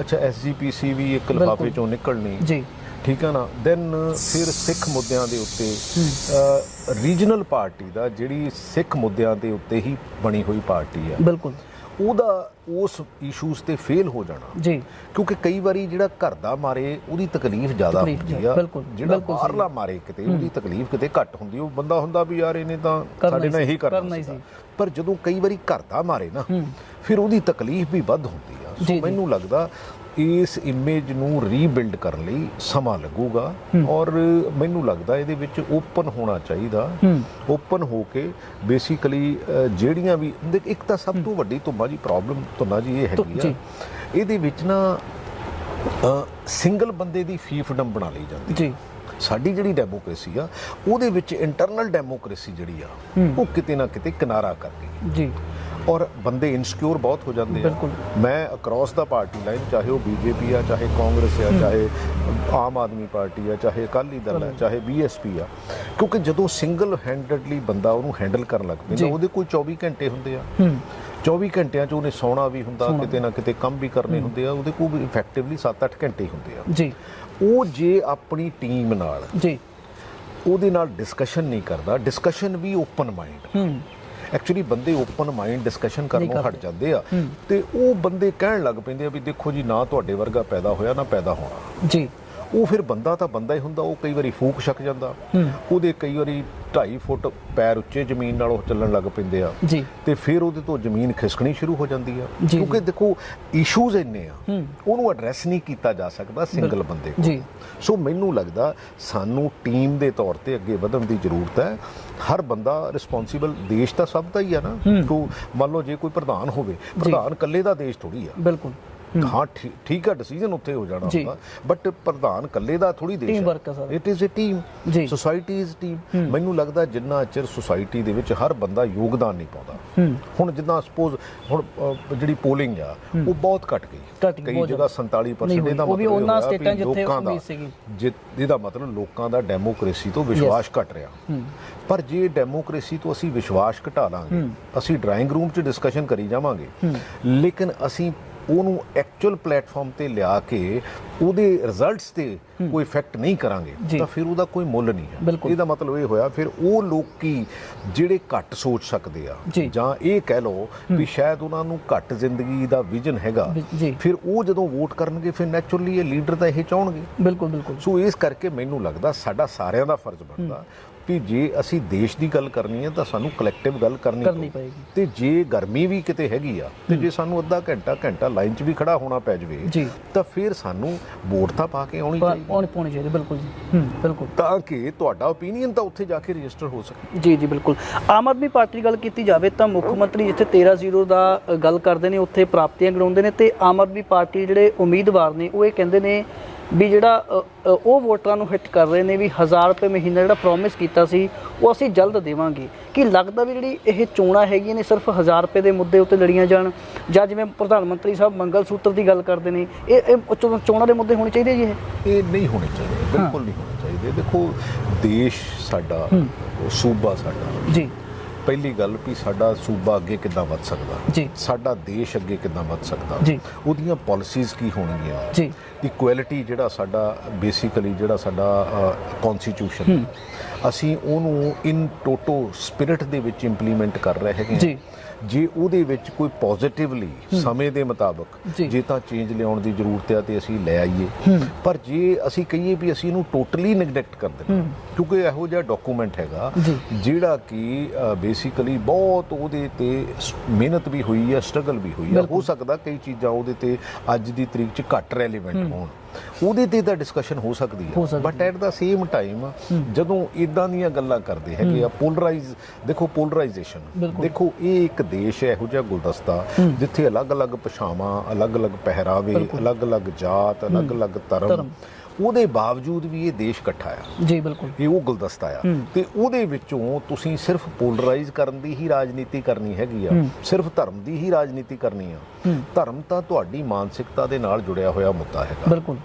ਅੱਛਾ ਐਸਜੀਪੀਸੀ ਵੀ ਇੱਕ। ਲਿਫਾਫੇ ਚੋਂ ਨਿਕਲਣੀ। ਜੀ। ਠੀਕ ਹੈ ਨਾ? ਦੈਨ ਫਿਰ ਸਿੱਖ ਮੁੱਦਿਆਂ ਦੇ ਉੱਤੇ ਰੀਜਨਲ ਪਾਰਟੀ ਦਾ ਜਿਹੜੀ ਸਿੱਖ ਮੁੱਦਿਆਂ ਦੇ ਉੱਤੇ ਹੀ ਬਣੀ ਹੋਈ ਪਾਰਟੀ ਆ। ਬਿਲਕੁਲ। ਉਹਦਾ ਉਸ ਇਸ਼ੂਜ਼ ਤੇ ਫੇਲ ਹੋ ਜਾਣਾ। ਜੀ। ਕਿਉਂਕਿ ਕਈ ਵਾਰੀ ਜਿਹੜਾ ਘਰ ਦਾ ਮਾਰੇ ਉਹਦੀ ਤਕਲੀਫ ਜ਼ਿਆਦਾ ਹੁੰਦੀ ਆ। ਜਿਹੜਾ। ਬਾਹਰਲਾ ਮਾਰੇ ਕਿਤੇ ਉਹਦੀ ਤਕਲੀਫ ਕਿਤੇ ਘੱਟ ਹੁੰਦੀ ਉਹ ਬੰਦਾ ਹੁੰਦਾ ਵੀ ਯਾਰ ਇਹਨੇ ਤਾਂ ਸਾਡੇ ਨਾਲ ਇਹੀ ਕਰਨਾ। ਸੀ। ਪਰ ਜਦੋਂ ਕਈ ਵਾਰੀ ਘਰ ਦਾ ਮਾਰੇ ਨਾ ਫਿਰ ਉਹਦੀ ਤਕਲੀਫ ਵੀ ਵੱਧ ਹੁੰਦੀ ਆ। ਸੋ। ਮੈਨੂੰ ਲੱਗਦਾ ਇਸ ਇਮੇਜ ਨੂੰ ਰੀਬਿਲਡ ਕਰਨ ਲਈ ਸਮਾਂ ਲੱਗੂਗਾ ਔਰ ਮੈਨੂੰ ਲੱਗਦਾ ਇਹਦੇ ਵਿੱਚ ਓਪਨ ਹੋਣਾ ਚਾਹੀਦਾ। ਓਪਨ ਹੋ ਕੇ ਬੇਸਿਕਲੀ ਜਿਹੜੀਆਂ ਵੀ ਇੱਕ ਤਾਂ ਸਭ ਤੋਂ ਵੱਡੀ ਤੁੰਬਾ ਜੀ ਪ੍ਰੋਬਲਮ ਤੁੰਨਾ ਜੀ ਇਹ ਹੈਗੀ। ਆ। ਇਹਦੇ ਵਿੱਚ ਨਾ ਸਿੰਗਲ ਬੰਦੇ ਦੀ ਫੀਫਡਮ ਬਣਾ ਲਈ ਜਾਂਦੀ ਜੀ। ਸਾਡੀ ਜਿਹੜੀ ਡੈਮੋਕ੍ਰੇਸੀ ਆ ਉਹਦੇ ਵਿੱਚ ਇੰਟਰਨਲ ਡੈਮੋਕ੍ਰੇਸੀ ਜਿਹੜੀ ਆ ਉਹ ਕਿਤੇ ਨਾ ਕਿਤੇ ਕਿਨਾਰਾ ਕਰ ਗਈ। ਜੀ। ਔਰ ਬੰਦੇ ਇਨਸਿਕਿਉਰ ਬਹੁਤ ਹੋ ਜਾਂਦੇ ਆ। ਬਿਲਕੁਲ। ਮੈਂ ਅਕ੍ਰੋਸ ਦਾ ਪਾਰਟੀ ਲਾਈਨ ਚਾਹੇ ਉਹ ਬੀਜੇਪੀ ਆ ਚਾਹੇ ਕਾਂਗਰਸ ਆ ਚਾਹੇ ਆਮ ਆਦਮੀ ਪਾਰਟੀ ਆ ਚਾਹੇ ਅਕਾਲੀ ਦਲ ਆ ਚਾਹੇ ਬੀਐਸਪੀ ਆ। ਕਿਉਂਕਿ ਜਦੋਂ ਸਿੰਗਲ ਹੈਂਡਡਲੀ ਬੰਦਾ ਉਹਨੂੰ ਹੈਂਡਲ ਕਰਨ ਲੱਗ ਪੈਂਦਾ। ਉਹਦੇ ਕੋਲ 24 ਘੰਟੇ ਹੁੰਦੇ ਆ। ਹੂੰ। 24 ਘੰਟਿਆਂ 'ਚ ਉਹਨੇ ਸੌਣਾ ਵੀ ਹੁੰਦਾ ਕਿਤੇ ਨਾ ਕਿਤੇ ਕੰਮ ਵੀ ਕਰਨੇ ਹੁੰਦੇ ਆ ਉਹਦੇ ਕੋਲ ਵੀ ਇਫੈਕਟਿਵਲੀ 7-8 ਘੰਟੇ ਹੁੰਦੇ ਆ। ਜੀ। ਉਹ ਜੇ ਆਪਣੀ ਟੀਮ ਨਾਲ ਜੀ। ਉਹਦੇ ਨਾਲ ਡਿਸਕਸ਼ਨ ਨਹੀਂ ਕਰਦਾ ਡਿਸਕਸ਼ਨ ਵੀ ਓਪਨ ਮਾਈਂਡ ਹੂੰ। ਐਕਚੁਅਲੀ ਬੰਦੇ ਓਪਨ ਮਾਈਂਡ ਡਿਸਕਸ਼ਨ ਕਰਨੋਂ ਹਟ। ਜਾਂਦੇ ਆ। ਤੇ ਉਹ ਬੰਦੇ ਕਹਿਣ ਲੱਗ ਪੈਂਦੇ ਆ ਵੀ ਦੇਖੋ ਜੀ ਨਾ ਤੁਹਾਡੇ ਵਰਗਾ ਪੈਦਾ ਹੋਇਆ ਨਾ ਪੈਦਾ ਹੋਣਾ। ਜੀ। ਉਹ ਫਿਰ ਬੰਦਾ ਤਾਂ ਬੰਦਾ ਹੀ ਹੁੰਦਾ ਉਹ ਕਈ ਵਾਰੀ ਫੂਕ ਛਕ ਜਾਂਦਾ। ਉਹਦੇ ਕਈ ਵਾਰੀ 2.5 ਫੁੱਟ ਪੈਰ ਉੱਚੇ ਜ਼ਮੀਨ ਨਾਲ ਉਹ ਚੱਲਣ ਲੱਗ ਪੈਂਦੇ ਆ। ਤੇ ਫਿਰ ਉਹਦੇ ਤੋਂ ਜ਼ਮੀਨ ਖਿਸਕਣੀ ਸ਼ੁਰੂ ਹੋ ਜਾਂਦੀ ਆ। ਕਿਉਂਕਿ ਦੇਖੋ ਇਸ਼ੂਜ਼ ਇੰਨੇ ਆ। ਉਹਨੂੰ ਐਡਰੈਸ ਨਹੀਂ ਕੀਤਾ ਜਾ ਸਕਦਾ ਸਿੰਗਲ ਬੰਦੇ ਕੋਲ। ਸੋ ਮੈਨੂੰ ਲੱਗਦਾ ਸਾਨੂੰ ਟੀਮ ਦੇ ਤੌਰ ਤੇ ਅੱਗੇ ਵਧਣ ਦੀ ਜ਼ਰੂਰਤ ਹੈ। ਹਰ ਬੰਦਾ ਰਿਸਪੌਂਸੀਬਲ ਦੇਸ਼ ਤਾਂ ਸਭ ਦਾ ਹੀ ਆ ਨਾ। ਕੋ ਮੰਨ ਲਓ ਜੇ ਕੋਈ ਪ੍ਰਧਾਨ ਹੋਵੇ ਪ੍ਰਧਾਨ ਇਕੱਲੇ ਦਾ ਦੇਸ਼ ਥੋੜੀ ਆ। ਬਿਲਕੁਲ। ਹਾਂ। ਠੀਕ ਆ ਡਿਸੀਜਨ ਉੱਥੇ ਹੋ ਜਾਣਾ। ਹੁੰਦਾ। ਬਟ ਪ੍ਰਧਾਨ ਇਕੱਲੇ ਦਾ ਥੋੜੀ ਦੇਸ਼ ਸਾਰਾ। It is a team. Society is team ਮੈਨੂੰ ਲੱਗਦਾ ਜਿੰਨਾ ਚਿਰ ਸੋਸਾਇਟੀ ਦੇ ਵਿੱਚ ਹਰ ਬੰਦਾ ਯੋਗਦਾਨ ਨਹੀਂ ਪਾਉਂਦਾ। ਹੂੰ। ਹੁਣ ਜਿੱਦਾਂ ਸਪੋਜ਼ ਹੁਣ ਜਿਹੜੀ ਪੋਲਿੰਗ ਆ ਉਹ ਬਹੁਤ ਘਟ ਗਈ। ਕਈ ਜਗ੍ਹਾ ਜ਼ਿਆਦਾ। 47% ਨਹੀਂ ਹੋਈ। ਇਹਦਾ ਉਹ ਵੀ ਮਤਲਬ ਉਹਨਾਂ ਸਟੇਟਾਂ ਜਿੱਥੇ ਲੋਕਾਂ ਦਾ ਉਮੀਦ ਸੀਗੀ। ਜਿਹਦਾ ਮਤਲਬ ਲੋਕਾਂ ਦਾ ਡੈਮੋਕ੍ਰੇਸੀ ਤੋਂ ਵਿਸ਼ਵਾਸ ਘਟ ਰਿਹਾ। ਪਰ ਜੇ ਡੈਮੋਕ੍ਰੇਸੀ ਤੋਂ ਅਸੀਂ ਵਿਸ਼ਵਾਸ ਘਟਾ ਲਾਂਗੇ ਅਸੀਂ ਡਰਾਇੰਗ ਰੂਮ 'ਚ ਡਿਸਕਸ਼ਨ ਕਰੀ ਜਾਵਾਂਗੇ। ਲੇਕਿਨ ਅਸੀਂ ਉਹਨੂੰ ਐਕਚੁਅਲ ਪਲੇਟਫਾਰਮ ਤੇ ਲਿਆ ਕੇ ਉਹਦੇ ਰਿਜ਼ਲਟਸ ਤੇ ਕੋਈ ਇਫੈਕਟ ਨਹੀਂ ਕਰਾਂਗੇ। ਤਾਂ ਫਿਰ ਉਹਦਾ ਕੋਈ ਮੁੱਲ ਨਹੀਂ ਹੈ। ਇਹਦਾ ਮਤਲਬ ਇਹ ਹੋਇਆ ਫਿਰ ਉਹ ਲੋਕੀ ਜਿਹੜੇ ਘੱਟ ਸੋਚ ਸਕਦੇ ਆ ਜੀ। ਇਹ ਕਹਿ ਲਓ ਵੀ ਸ਼ਾਇਦ ਉਹਨਾਂ ਨੂੰ ਘੱਟ ਜ਼ਿੰਦਗੀ ਦਾ ਵਿਜ਼ਨ ਹੈਗਾ। ਫਿਰ ਉਹ ਜਦੋਂ ਵੋਟ ਕਰਨਗੇ ਫਿਰ ਨੈਚੁਰਲੀ ਇਹ ਲੀਡਰ ਤਾਂ ਇਹ ਚਾਹਣਗੇ ਬਿਲਕੁਲ ਬਿਲਕੁਲ ਸੋ ਇਸ ਕਰਕੇ ਮੈਨੂੰ ਲੱਗਦਾ ਸਾਡਾ ਸਾਰਿਆਂ ਦਾ ਫਰਜ਼ ਬਣਦਾ ਵੀ ਜੇ ਅਸੀਂ ਦੇਸ਼ ਦੀ ਗੱਲ ਕਰਨੀ ਹੈ ਤਾਂ ਸਾਨੂੰ ਕਲੈਕਟਿਵ ਗੱਲ ਕਰਨੀ ਕਰਨੀ। ਪਏਗੀ। ਤੇ ਜੇ ਗਰਮੀ ਵੀ ਕਿਤੇ ਹੈਗੀ ਆ ਤੇ ਜੇ ਸਾਨੂੰ ਅੱਧਾ ਘੰਟਾ ਘੰਟਾ ਲਾਈਨ 'ਚ ਵੀ ਖੜਾ ਹੋਣਾ ਪੈ ਜਾਵੇ। ਤਾਂ ਫਿਰ ਸਾਨੂੰ ਵੋਟ ਤਾਂ ਪਾ ਕੇ ਆਉਣੀ ਚਾਹੀਦੀ ਪੌਣੀ ਪੌਣੀ ਚਾਹੀਦੀ ਬਿਲਕੁਲ ਜੀ ਹੂੰ ਬਿਲਕੁਲ ਤਾਂ ਕਿ ਤੁਹਾਡਾ ਓਪੀਨੀਅਨ ਤਾਂ ਉੱਥੇ ਜਾ ਕੇ ਰਜਿਸਟਰ ਹੋ ਸਕੇ ਜੀ ਜੀ ਬਿਲਕੁਲ ਆਮ ਆਦਮੀ ਪਾਰਟੀ ਦੀ ਗੱਲ ਕੀਤੀ ਜਾਵੇ ਤਾਂ ਮੁੱਖ ਮੰਤਰੀ ਜਿੱਥੇ 13-0 ਦਾ ਗੱਲ ਕਰਦੇ ਨੇ ਉੱਥੇ ਪ੍ਰਾਪਤੀਆਂ ਗਿਣਾਉਂਦੇ ਨੇ ਤੇ ਆਮ ਆਦਮੀ ਪਾਰਟੀ ਜਿਹੜੇ ਉਮੀਦਵਾਰ ਨੇ ਉਹ ਇਹ ਕਹਿੰਦੇ ਨੇ ਵੀ ਜਿਹੜਾ ਉਹ ਵੋਟਰਾਂ ਨੂੰ ਹਿੱਟ ਕਰ ਰਹੇ ਨੇ ਵੀ 1000 ਰੁਪਏ ਮਹੀਨਾ ਜਿਹੜਾ ਪ੍ਰੋਮਿਸ ਕੀਤਾ ਸੀ ਉਹ ਅਸੀਂ ਜਲਦ ਦੇਵਾਂਗੇ। ਕੀ ਲੱਗਦਾ ਵੀ ਜਿਹੜੀ ਇਹ ਚੋਣਾਂ ਹੈਗੀਆਂ ਨੇ ਸਿਰਫ 1000 ਰੁਪਏ ਦੇ ਮੁੱਦੇ ਉੱਤੇ ਲੜੀਆਂ ਜਾਣ? ਜਾਂ ਜਿਵੇਂ ਪ੍ਰਧਾਨ ਮੰਤਰੀ ਸਾਹਿਬ ਮੰਗਲ ਸੂਤਰ ਦੀ ਗੱਲ ਕਰਦੇ ਨੇ ਇਹ ਇਹ ਚੋਣਾਂ ਦੇ ਮੁੱਦੇ ਹੋਣੇ ਚਾਹੀਦੇ ਜੀ ਇਹ? ਇਹ ਨਹੀਂ ਹੋਣੇ ਚਾਹੀਦੇ ਬਿਲਕੁਲ ਨਹੀਂ ਹੋਣੇ ਚਾਹੀਦੇ। ਦੇਖੋ ਦੇਸ਼ ਸਾਡਾ ਸੂਬਾ ਸਾਡਾ ਜੀ। ਪਹਿਲੀ ਗੱਲ ਵੀ ਸਾਡਾ ਸੂਬਾ ਅੱਗੇ ਕਿੱਦਾਂ ਵੱਧ ਸਕਦਾ? ਜੀ। ਸਾਡਾ ਦੇਸ਼ ਅੱਗੇ ਕਿੱਦਾਂ ਵੱਧ ਸਕਦਾ? ਜੀ। ਉਹਦੀਆਂ ਪਾਲਿਸੀਜ਼ ਕੀ ਹੋਣਗੀਆਂ? ਜੀ। ਇਕੁਐਲਿਟੀ ਜਿਹੜਾ ਸਾਡਾ ਬੇਸਿਕਲੀ ਜਿਹੜਾ ਸਾਡਾ ਕਨਸਟੀਟਿਊਸ਼ਨ ਅਸੀਂ ਉਹਨੂੰ ਇਨ ਟੋਟੋ ਸਪਿਰਿਟ ਦੇ ਵਿੱਚ ਇੰਪਲੀਮੈਂਟ ਕਰ ਰਹੇ ਹੈਗੇ ਹਾਂ। ਜੀ। ਜੇ ਉਹਦੇ ਵਿੱਚ ਕੋਈ ਪੋਜ਼ਿਟਿਵਲੀ ਸਮੇਂ ਦੇ ਮੁਤਾਬਕ ਜੀ। ਤਾਂ ਚੇਂਜ ਲਿਆਉਣ ਦੀ ਜ਼ਰੂਰਤ ਹੈ ਤੇ ਅਸੀਂ ਲੈ ਆਈਏ। ਪਰ ਜੇ ਅਸੀਂ ਕਹੀਏ ਵੀ ਅਸੀਂ ਇਹਨੂੰ ਟੋਟਲੀ ਨੈਗਲੈਕਟ ਕਰ ਦਿੰਦੇ ਕਿਉਂਕਿ ਇਹੋ ਜਿਹਾ ਡਾਕੂਮੈਂਟ ਹੈਗਾ। ਜਿਹੜਾ ਕਿ ਬੇਸਿਕਲੀ ਬਹੁਤ ਉਹਦੇ ਤੇ ਮਿਹਨਤ ਵੀ ਹੋਈ ਹੈ ਸਟਰਗਲ ਵੀ ਹੋਈ ਹੈ ਹੋ ਸਕਦਾ ਕਈ ਚੀਜ਼ਾਂ ਉਹਦੇ ਤੇ ਅੱਜ ਦੀ ਤਰੀਕ 'ਚ ਘੱਟ ਰੈਲੇਵੈਂਟ ਹੋਣ। ਉਹਦੇ ਤੇ ਤਾਂ ਡਿਸਕਸ਼ਨ ਹੋ ਸਕਦੀ ਹੋ but at the same time ਜਦੋਂ ਇਦਾਂ ਦੀਆਂ ਗੱਲਾਂ ਕਰਦੇ ਹੈਗੇ ਆ ਪੋਲਰਾਈਜ਼ ਦੇਖੋ ਪੋਲਰਾਈਜੇਸ਼ਨ। ਦੇਖੋ ਇਹ ਇੱਕ ਦੇਸ਼ ਹੈ ਇਹੋ ਜਿਹਾ ਗੁਲਦਸਤਾ ਜਿੱਥੇ ਅਲੱਗ-ਅਲੱਗ ਪਛਾਵਾਂ ਅਲੱਗ-ਅਲੱਗ ਪਹਿਰਾਵੇ ਅਲੱਗ-ਅਲੱਗ ਜਾਤ ਅਲੱਗ-ਅਲੱਗ ਧਰਮ। ਉਹਦੇ ਬਾਵਜੂਦ ਵੀ ਇਹ ਦੇਸ਼ ਇਕੱਠਾ ਆ। ਜੀ ਬਿਲਕੁਲ। ਇਹ ਉਹ ਗੁਲਦਸਤਾ ਆ। ਤੇ ਉਹਦੇ ਵਿੱਚੋਂ ਤੁਸੀਂ ਸਿਰਫ ਪੋਲਰਾਈਜ਼ ਕਰਨ ਦੀ ਹੀ ਰਾਜਨੀਤੀ ਕਰਨੀ ਹੈਗੀ ਆ। ਸਿਰਫ ਧਰਮ ਦੀ ਹੀ ਰਾਜਨੀਤੀ ਕਰਨੀ ਆ। ਧਰਮ ਤਾਂ ਤੁਹਾਡੀ ਮਾਨਸਿਕਤਾ ਦੇ ਨਾਲ ਜੁੜਿਆ ਹੋਇਆ ਮੁੱਦਾ ਹੈਗਾ। ਬਿਲਕੁਲ।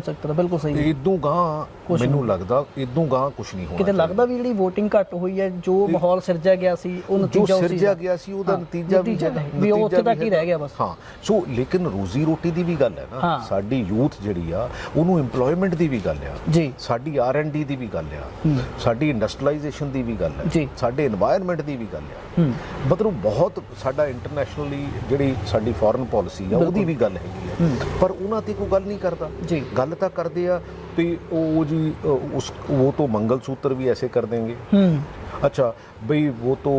ਸਕਦਾ ਬਿਲਕੁਲ ਸਹੀ। ਇਦੋਂ ਗਾਂ ਮੈਨੂੰ ਲੱਗਦਾ ਇਦੋਂ ਗਾਂ ਕੁਝ ਨਹੀਂ ਹੋਣਾ ਕਿਤੇ ਲੱਗਦਾ ਵੀ ਜਿਹੜੀ VOTING ਘੱਟ ਹੋਈ ਹੈ ਜੋ ਮਾਹੌਲ ਸਿਰਜਿਆ ਗਿਆ ਸੀ ਉਹ ਨਤੀਜਾ ਉਹ ਸਿਰਜਿਆ ਗਿਆ ਸੀ ਉਹਦਾ ਨਤੀਜਾ ਵੀ ਵੀ ਉਹ ਉੱਥੇ ਤੱਕ ਹੀ ਰਹਿ ਗਿਆ ਬਸ। ਹਾਂ ਸੋ ਲੇਕਿਨ ਰੋਜ਼ੀ ਰੋਟੀ ਦੀ ਵੀ ਗੱਲ ਹੈ ਨਾ ਸਾਡੀ ਯੂਥ ਜਿਹੜੀ ਆ ਉਹਨੂੰ EMPLOYMENT ਦੀ ਵੀ ਗੱਲ ਆ। ਜੀ। ਸਾਡੀ ਆਰ&ਡੀ ਦੀ ਵੀ ਗੱਲ ਆ। ਸਾਡੀ ਇੰਡਸਟਰੀਲਾਈਜੇਸ਼ਨ ਦੀ ਵੀ ਗੱਲ ਹੈ। ਸਾਡੇ এনवायरमेंट ਦੀ ਵੀ ਗੱਲ ਹੈ। ਮਤਲਬ ਬਹੁਤ ਸਾਡਾ ਇੰਟਰਨੈਸ਼ਨਲੀ ਜਿਹੜੀ ਸਾਡੀ ਫੋਰਨ ਪਾਲਿਸੀ ਆ ਉਹਦੀ ਵੀ ਗੱਲ ਹੈਗੀ ਆ। ਪਰ ਉਹਨਾਂ ਤੇ ਕੋਈ ਗੱਲ ਨਹੀਂ ਕਰਦਾ। ਗੱਲ ਤਾਂ ਕਰਦੇ ਆ ਵੀ ਉਹ ਜੀ ਅ, ਉਸ ਉਹ ਤੋਂ ਮੰਗਲ ਸੂਤਰ ਵੀ ਐਸੇ ਕਰ ਦੇਂਗੇ ਹੂੰ। ਅੱਛਾ ਬਈ ਉਹ ਤੋਂ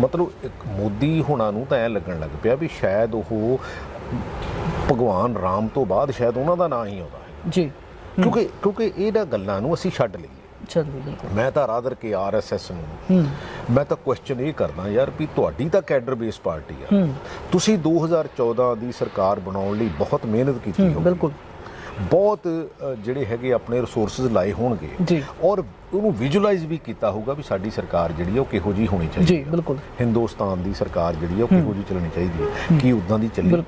ਮਤਲਬ ਇੱਕ ਮੋਦੀ ਹੋਣਾ ਨੂੰ ਤਾਂ ਐ ਲੱਗਣ ਲੱਗ ਪਿਆ ਵੀ ਸ਼ਾਇਦ ਉਹ ਭਗਵਾਨ ਰਾਮ ਤੋਂ ਬਾਅਦ ਸ਼ਾਇਦ ਉਹਨਾਂ ਦਾ ਨਾਂ ਹੀ ਆਉਂਦਾ ਹੈ। ਜੀ। ਕਿਉਂਕਿ ਕਿਉਂਕਿ ਇਹਨਾਂ ਗੱਲਾਂ ਨੂੰ ਅਸੀਂ ਛੱਡ ਲਈਏ। ਮੈਂ ਤਾਂ ਰਾਦਰ ਕੇ ਆਰਐਸਐਸ ਨੂੰ ਹੂੰ। ਮੈਂ ਤਾਂ ਕੁਐਸਚਨ ਇਹ ਕਰਦਾ ਯਾਰ ਵੀ ਤੁਹਾਡੀ ਤਾਂ ਕੈਡਰ ਬੇਸ ਪਾਰਟੀ ਆ। ਤੁਸੀਂ 2014 ਦੀ ਸਰਕਾਰ ਬਣਾਉਣ ਲਈ ਬਹੁਤ ਮਿਹਨਤ ਕੀਤੀ ਹੂੰ, ਬਿਲਕੁਲ। ਬਹੁਤ ਜਿਹੜੇ ਹੈਗੇ ਆਪਣੇ ਰਿਸੋਰਸਸ ਲਾਏ ਹੋਣਗੇ ਔਰ ਉਹਨੂੰ ਵਿਜ਼ੂਅਲਾਈਜ਼ ਵੀ ਕੀਤਾ ਹੋਊਗਾ ਵੀ ਸਾਡੀ ਸਰਕਾਰ ਜਿਹੜੀ ਉਹ ਕਿਹੋ ਜੀ ਹੋਣੀ ਚਾਹੀਦੀ ਜੀ ਬਿਲਕੁਲ। ਹਿੰਦੁਸਤਾਨ ਦੀ ਸਰਕਾਰ ਜਿਹੜੀ ਉਹ ਕਿਹੋ ਜੀ ਚੱਲਣੀ ਚਾਹੀਦੀ ਹੈ ਕੀ ਉਦਾਂ ਦੀ ਚੱਲੀ?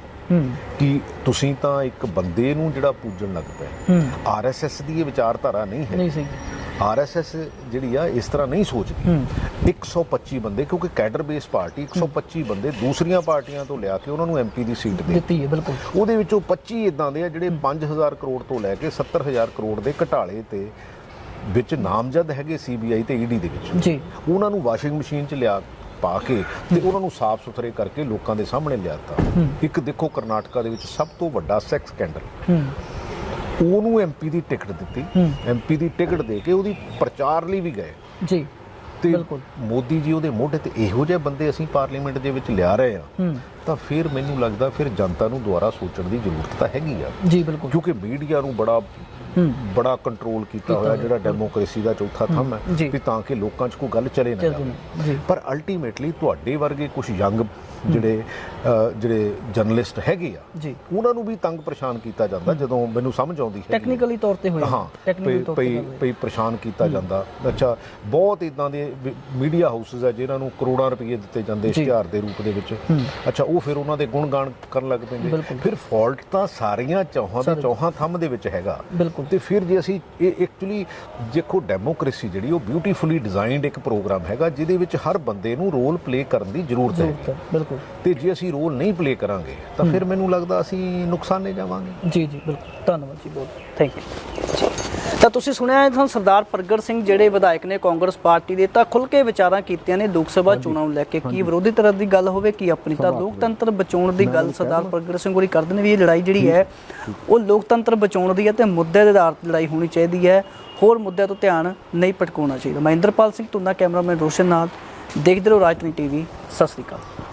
ਕਿ ਤੁਸੀਂ ਤਾਂ ਇੱਕ ਬੰਦੇ ਨੂੰ ਜਿਹੜਾ ਪੂਜਣ ਲੱਗ ਪਏ? ਆਰਐਸਐਸ ਦੀ ਇਹ ਵਿਚਾਰਧਾਰਾ ਨਹੀਂ ਹੈ। ਨਹੀਂ ਸਹੀ। ਆਰਐਸਐਸ ਜਿਹੜੀ ਆ ਇਸ ਤਰ੍ਹਾਂ ਨਹੀਂ ਸੋਚਦੀ। ਹੂੰ। 125 ਬੰਦੇ ਕਿਉਂਕਿ ਕੈਡਰ ਬੇਸ ਪਾਰਟੀ 125 ਬੰਦੇ ਦੂਸਰੀਆਂ ਪਾਰਟੀਆਂ ਤੋਂ ਲਿਆ ਕੇ ਉਹਨਾਂ ਨੂੰ ਐਮਪੀ ਦੀ ਸੀਟ ਦੇ ਦਿੱਤੀ ਹੈ ਬਿਲਕੁਲ। ਉਹਦੇ ਵਿੱਚੋਂ 25 ਇਦਾਂ ਦੇ ਆ ਜਿਹੜੇ 5000 ਕਰੋੜ ਤੋਂ ਲੈ ਕੇ 70000 ਕਰੋੜ ਦੇ ਘਟਾਲੇ ਤੇ ਵਿੱਚ ਨਾਮਜ਼ਦ ਹੈਗੇ ਸੀਬੀਆਈ ਤੇ ਈਡੀ ਦੇ ਵਿੱਚ। ਜੀ। ਉਹਨਾਂ ਨੂੰ ਵਾਸ਼ਿੰਗ ਮਸ਼ੀਨ 'ਚ ਲਿਆ ਪਾ ਕੇ ਤੇ ਉਹਨਾਂ ਨੂੰ ਸਾਫ਼ ਸੁਥਰੇ ਕਰਕੇ ਲੋਕਾਂ ਦੇ ਸਾਹਮਣੇ ਲਿਆਤਾ ਇੱਕ ਦੇਖੋ ਕਰਨਾਟਕਾ ਦੇ ਵਿੱਚ ਸਭ ਤੋਂ ਵੱਡਾ ਸੈਕਸ ਸਕੈਂਡਲ। ਹੂੰ। ਉਹਨੂੰ ਐਮਪੀ ਦੀ ਟਿਕਟ ਦਿੱਤੀ। ਐਮਪੀ ਦੀ ਟਿਕਟ ਦੇ ਕੇ ਉਹਦੀ ਪ੍ਰਚਾਰ ਲਈ ਵੀ ਗਏ। ਜੀ ਤੇ ਬਿਲਕੁਲ। ਮੋਦੀ ਜੀ ਉਹਦੇ ਮੋਢੇ ਤੇ ਇਹੋ ਜਿਹੇ ਬੰਦੇ ਅਸੀਂ ਪਾਰਲੀਮੈਂਟ ਦੇ ਵਿੱਚ ਲਿਆ ਰਹੇ ਆ ਹੂੰ। ਤਾਂ ਫਿਰ ਮੈਨੂੰ ਲੱਗਦਾ ਫਿਰ ਜਨਤਾ ਨੂੰ ਦੁਬਾਰਾ ਸੋਚਣ ਦੀ ਜ਼ਰੂਰਤ ਤਾਂ ਹੈਗੀ ਆ। ਜੀ ਬਿਲਕੁਲ। ਕਿਉਂਕਿ ਮੀਡੀਆ ਨੂੰ ਬੜਾ ਬੜਾ ਕੰਟਰੋਲ ਕੀਤਾ ਹੋਇਆ ਜਿਹੜਾ ਡੈਮੋਕ੍ਰੇਸੀ ਦਾ ਚੌਥਾ ਥੰਮ। ਹੈ ਵੀ ਤਾਂ ਕਿ ਲੋਕਾਂ 'ਚ ਕੋਈ ਗੱਲ ਚਲੇ ਨਾ ਪਰ ਅਲਟੀਮੇਟਲੀ ਤੁਹਾਡੇ ਵਰਗੇ ਕੁਝ ਯੰਗ ਜਿਹੜੇ ਜਿਹੜੇ ਜਰਨਲਿਸਟ ਹੈਗੇ ਆ ਉਹਨਾਂ ਨੂੰ ਵੀ ਤੰਗ ਪਰੇਸ਼ਾਨ ਕੀਤਾ ਜਾਂਦਾ ਜਦੋਂ ਮੈਨੂੰ ਸਮਝ ਆਉਂਦੀ ਹੈ ਟੈਕਨੀਕਲੀ ਤੌਰ ਤੇ ਹੋਇਆ। ਹਾਂ ਟੈਕਨੀਕਲ ਪਈ ਤੌਰ ਤੇ ਪਰੇਸ਼ਾਨ ਕੀਤਾ ਜਾਂਦਾ। ਅੱਛਾ ਬਹੁਤ ਇਦਾਂ ਦੇ ਮੀਡੀਆ ਹਾਊਸਸ ਆ ਜਿਨ੍ਹਾਂ ਨੂੰ ਕਰੋੜਾਂ ਰੁਪਏ ਦਿੱਤੇ ਜਾਂਦੇ ਇਸ਼ਤਿਹਾਰ ਦੇ ਰੂਪ ਦੇ ਵਿੱਚ। ਅੱਛਾ ਉਹ ਫਿਰ ਉਹਨਾਂ ਦੇ ਗੁਣਗਾਨ ਕਰਨ ਲੱਗ ਪੈਂਦੇ। ਬਿਲਕੁਲ। ਫਿਰ ਫਾਲਟ ਤਾਂ ਸਾਰੀਆਂ ਚੌਹਾਂ ਦੇ ਚੌਹਾਂ ਥੰਮ ਦੇ ਵਿੱਚ ਹੈਗਾ। ਤੇ ਫਿਰ ਜੇ ਅਸੀਂ ਇਹ ਐਕਚੁਅਲੀ ਦੇਖੋ ਡੈਮੋਕ੍ਰੇਸੀ ਜਿਹੜੀ ਉਹ ਬਿਊਟੀਫੁਲੀ ਡਿਜ਼ਾਈਨਡ ਇੱਕ ਪ੍ਰੋਗਰਾਮ ਹੈਗਾ ਜਿਹਦੇ ਵਿੱਚ ਹਰ ਬੰਦੇ ਨੂੰ ਰੋਲ ਪਲੇ ਕਰਨ ਦੀ ਜ਼ਰੂਰਤ ਹੈ। ਬਿਲਕੁਲ। ਤੇ ਜੇ ਅਸੀਂ ਰੋਲ ਨਹੀਂ ਪਲੇ ਕਰਾਂਗੇ ਤਾਂ ਫਿਰ ਮੈਨੂੰ ਲੱਗਦਾ ਅਸੀਂ ਨੁਕਸਾਨੇ ਜਾਵਾਂਗੇ। ਜੀ ਜੀ ਬਿਲਕੁਲ। ਧੰਨਵਾਦ ਜੀ ਬਹੁਤ। ਥੈਂਕ ਯੂ ਤਾਂ ਤੁਸੀਂ ਸੁਣਿਆ ਤੁਹਾਨੂੰ ਸਰਦਾਰ ਪ੍ਰਗਟ ਸਿੰਘ ਜਿਹੜੇ ਵਿਧਾਇਕ ਨੇ ਕਾਂਗਰਸ ਪਾਰਟੀ ਦੇ ਤਾਂ ਖੁੱਲ ਕੇ ਵਿਚਾਰਾਂ ਕੀਤੀਆਂ ਨੇ ਲੋਕ ਸਭਾ ਚੋਣਾਂ ਨੂੰ ਲੈ ਕੇ। ਕੀ ਵਿਰੋਧੀ ਤਰ੍ਹਾਂ ਦੀ ਗੱਲ ਹੋਵੇ ਕੀ ਆਪਣੀ? ਤਾਂ ਲੋਕਤੰਤਰ ਬਚਾਉਣ ਦੀ ਗੱਲ ਸਰਦਾਰ ਪ੍ਰਗਟ ਸਿੰਘ ਹੋਰੀ ਕਰਦੇ ਨੇ ਵੀ ਇਹ ਲੜਾਈ ਜਿਹੜੀ ਹੈ ਉਹ ਲੋਕਤੰਤਰ ਬਚਾਉਣ ਦੀ ਹੈ ਤੇ ਮੁੱਦੇ ਦੇ ਆਧਾਰ ਤੇ ਲੜਾਈ ਹੋਣੀ ਚਾਹੀਦੀ ਹੈ। ਹੋਰ ਮੁੱਦਿਆਂ ਤੋਂ ਧਿਆਨ ਨਹੀਂ ਭਟਕਾਉਣਾ ਚਾਹੀਦਾ। ਮੈਂ ਇੰਦਰਪਾਲ ਸਿੰਘ ਤੁੰਦਾ ਕੈਮਰਾਮੈਨ ਰੋਸ਼ਨ ਨਾਲ ਦੇਖਦੇ ਰਹੋ ਰਾਜਨੀ ਟੀਵੀ। ਸਤਿ ਸ੍ਰੀ ਅਕਾਲ।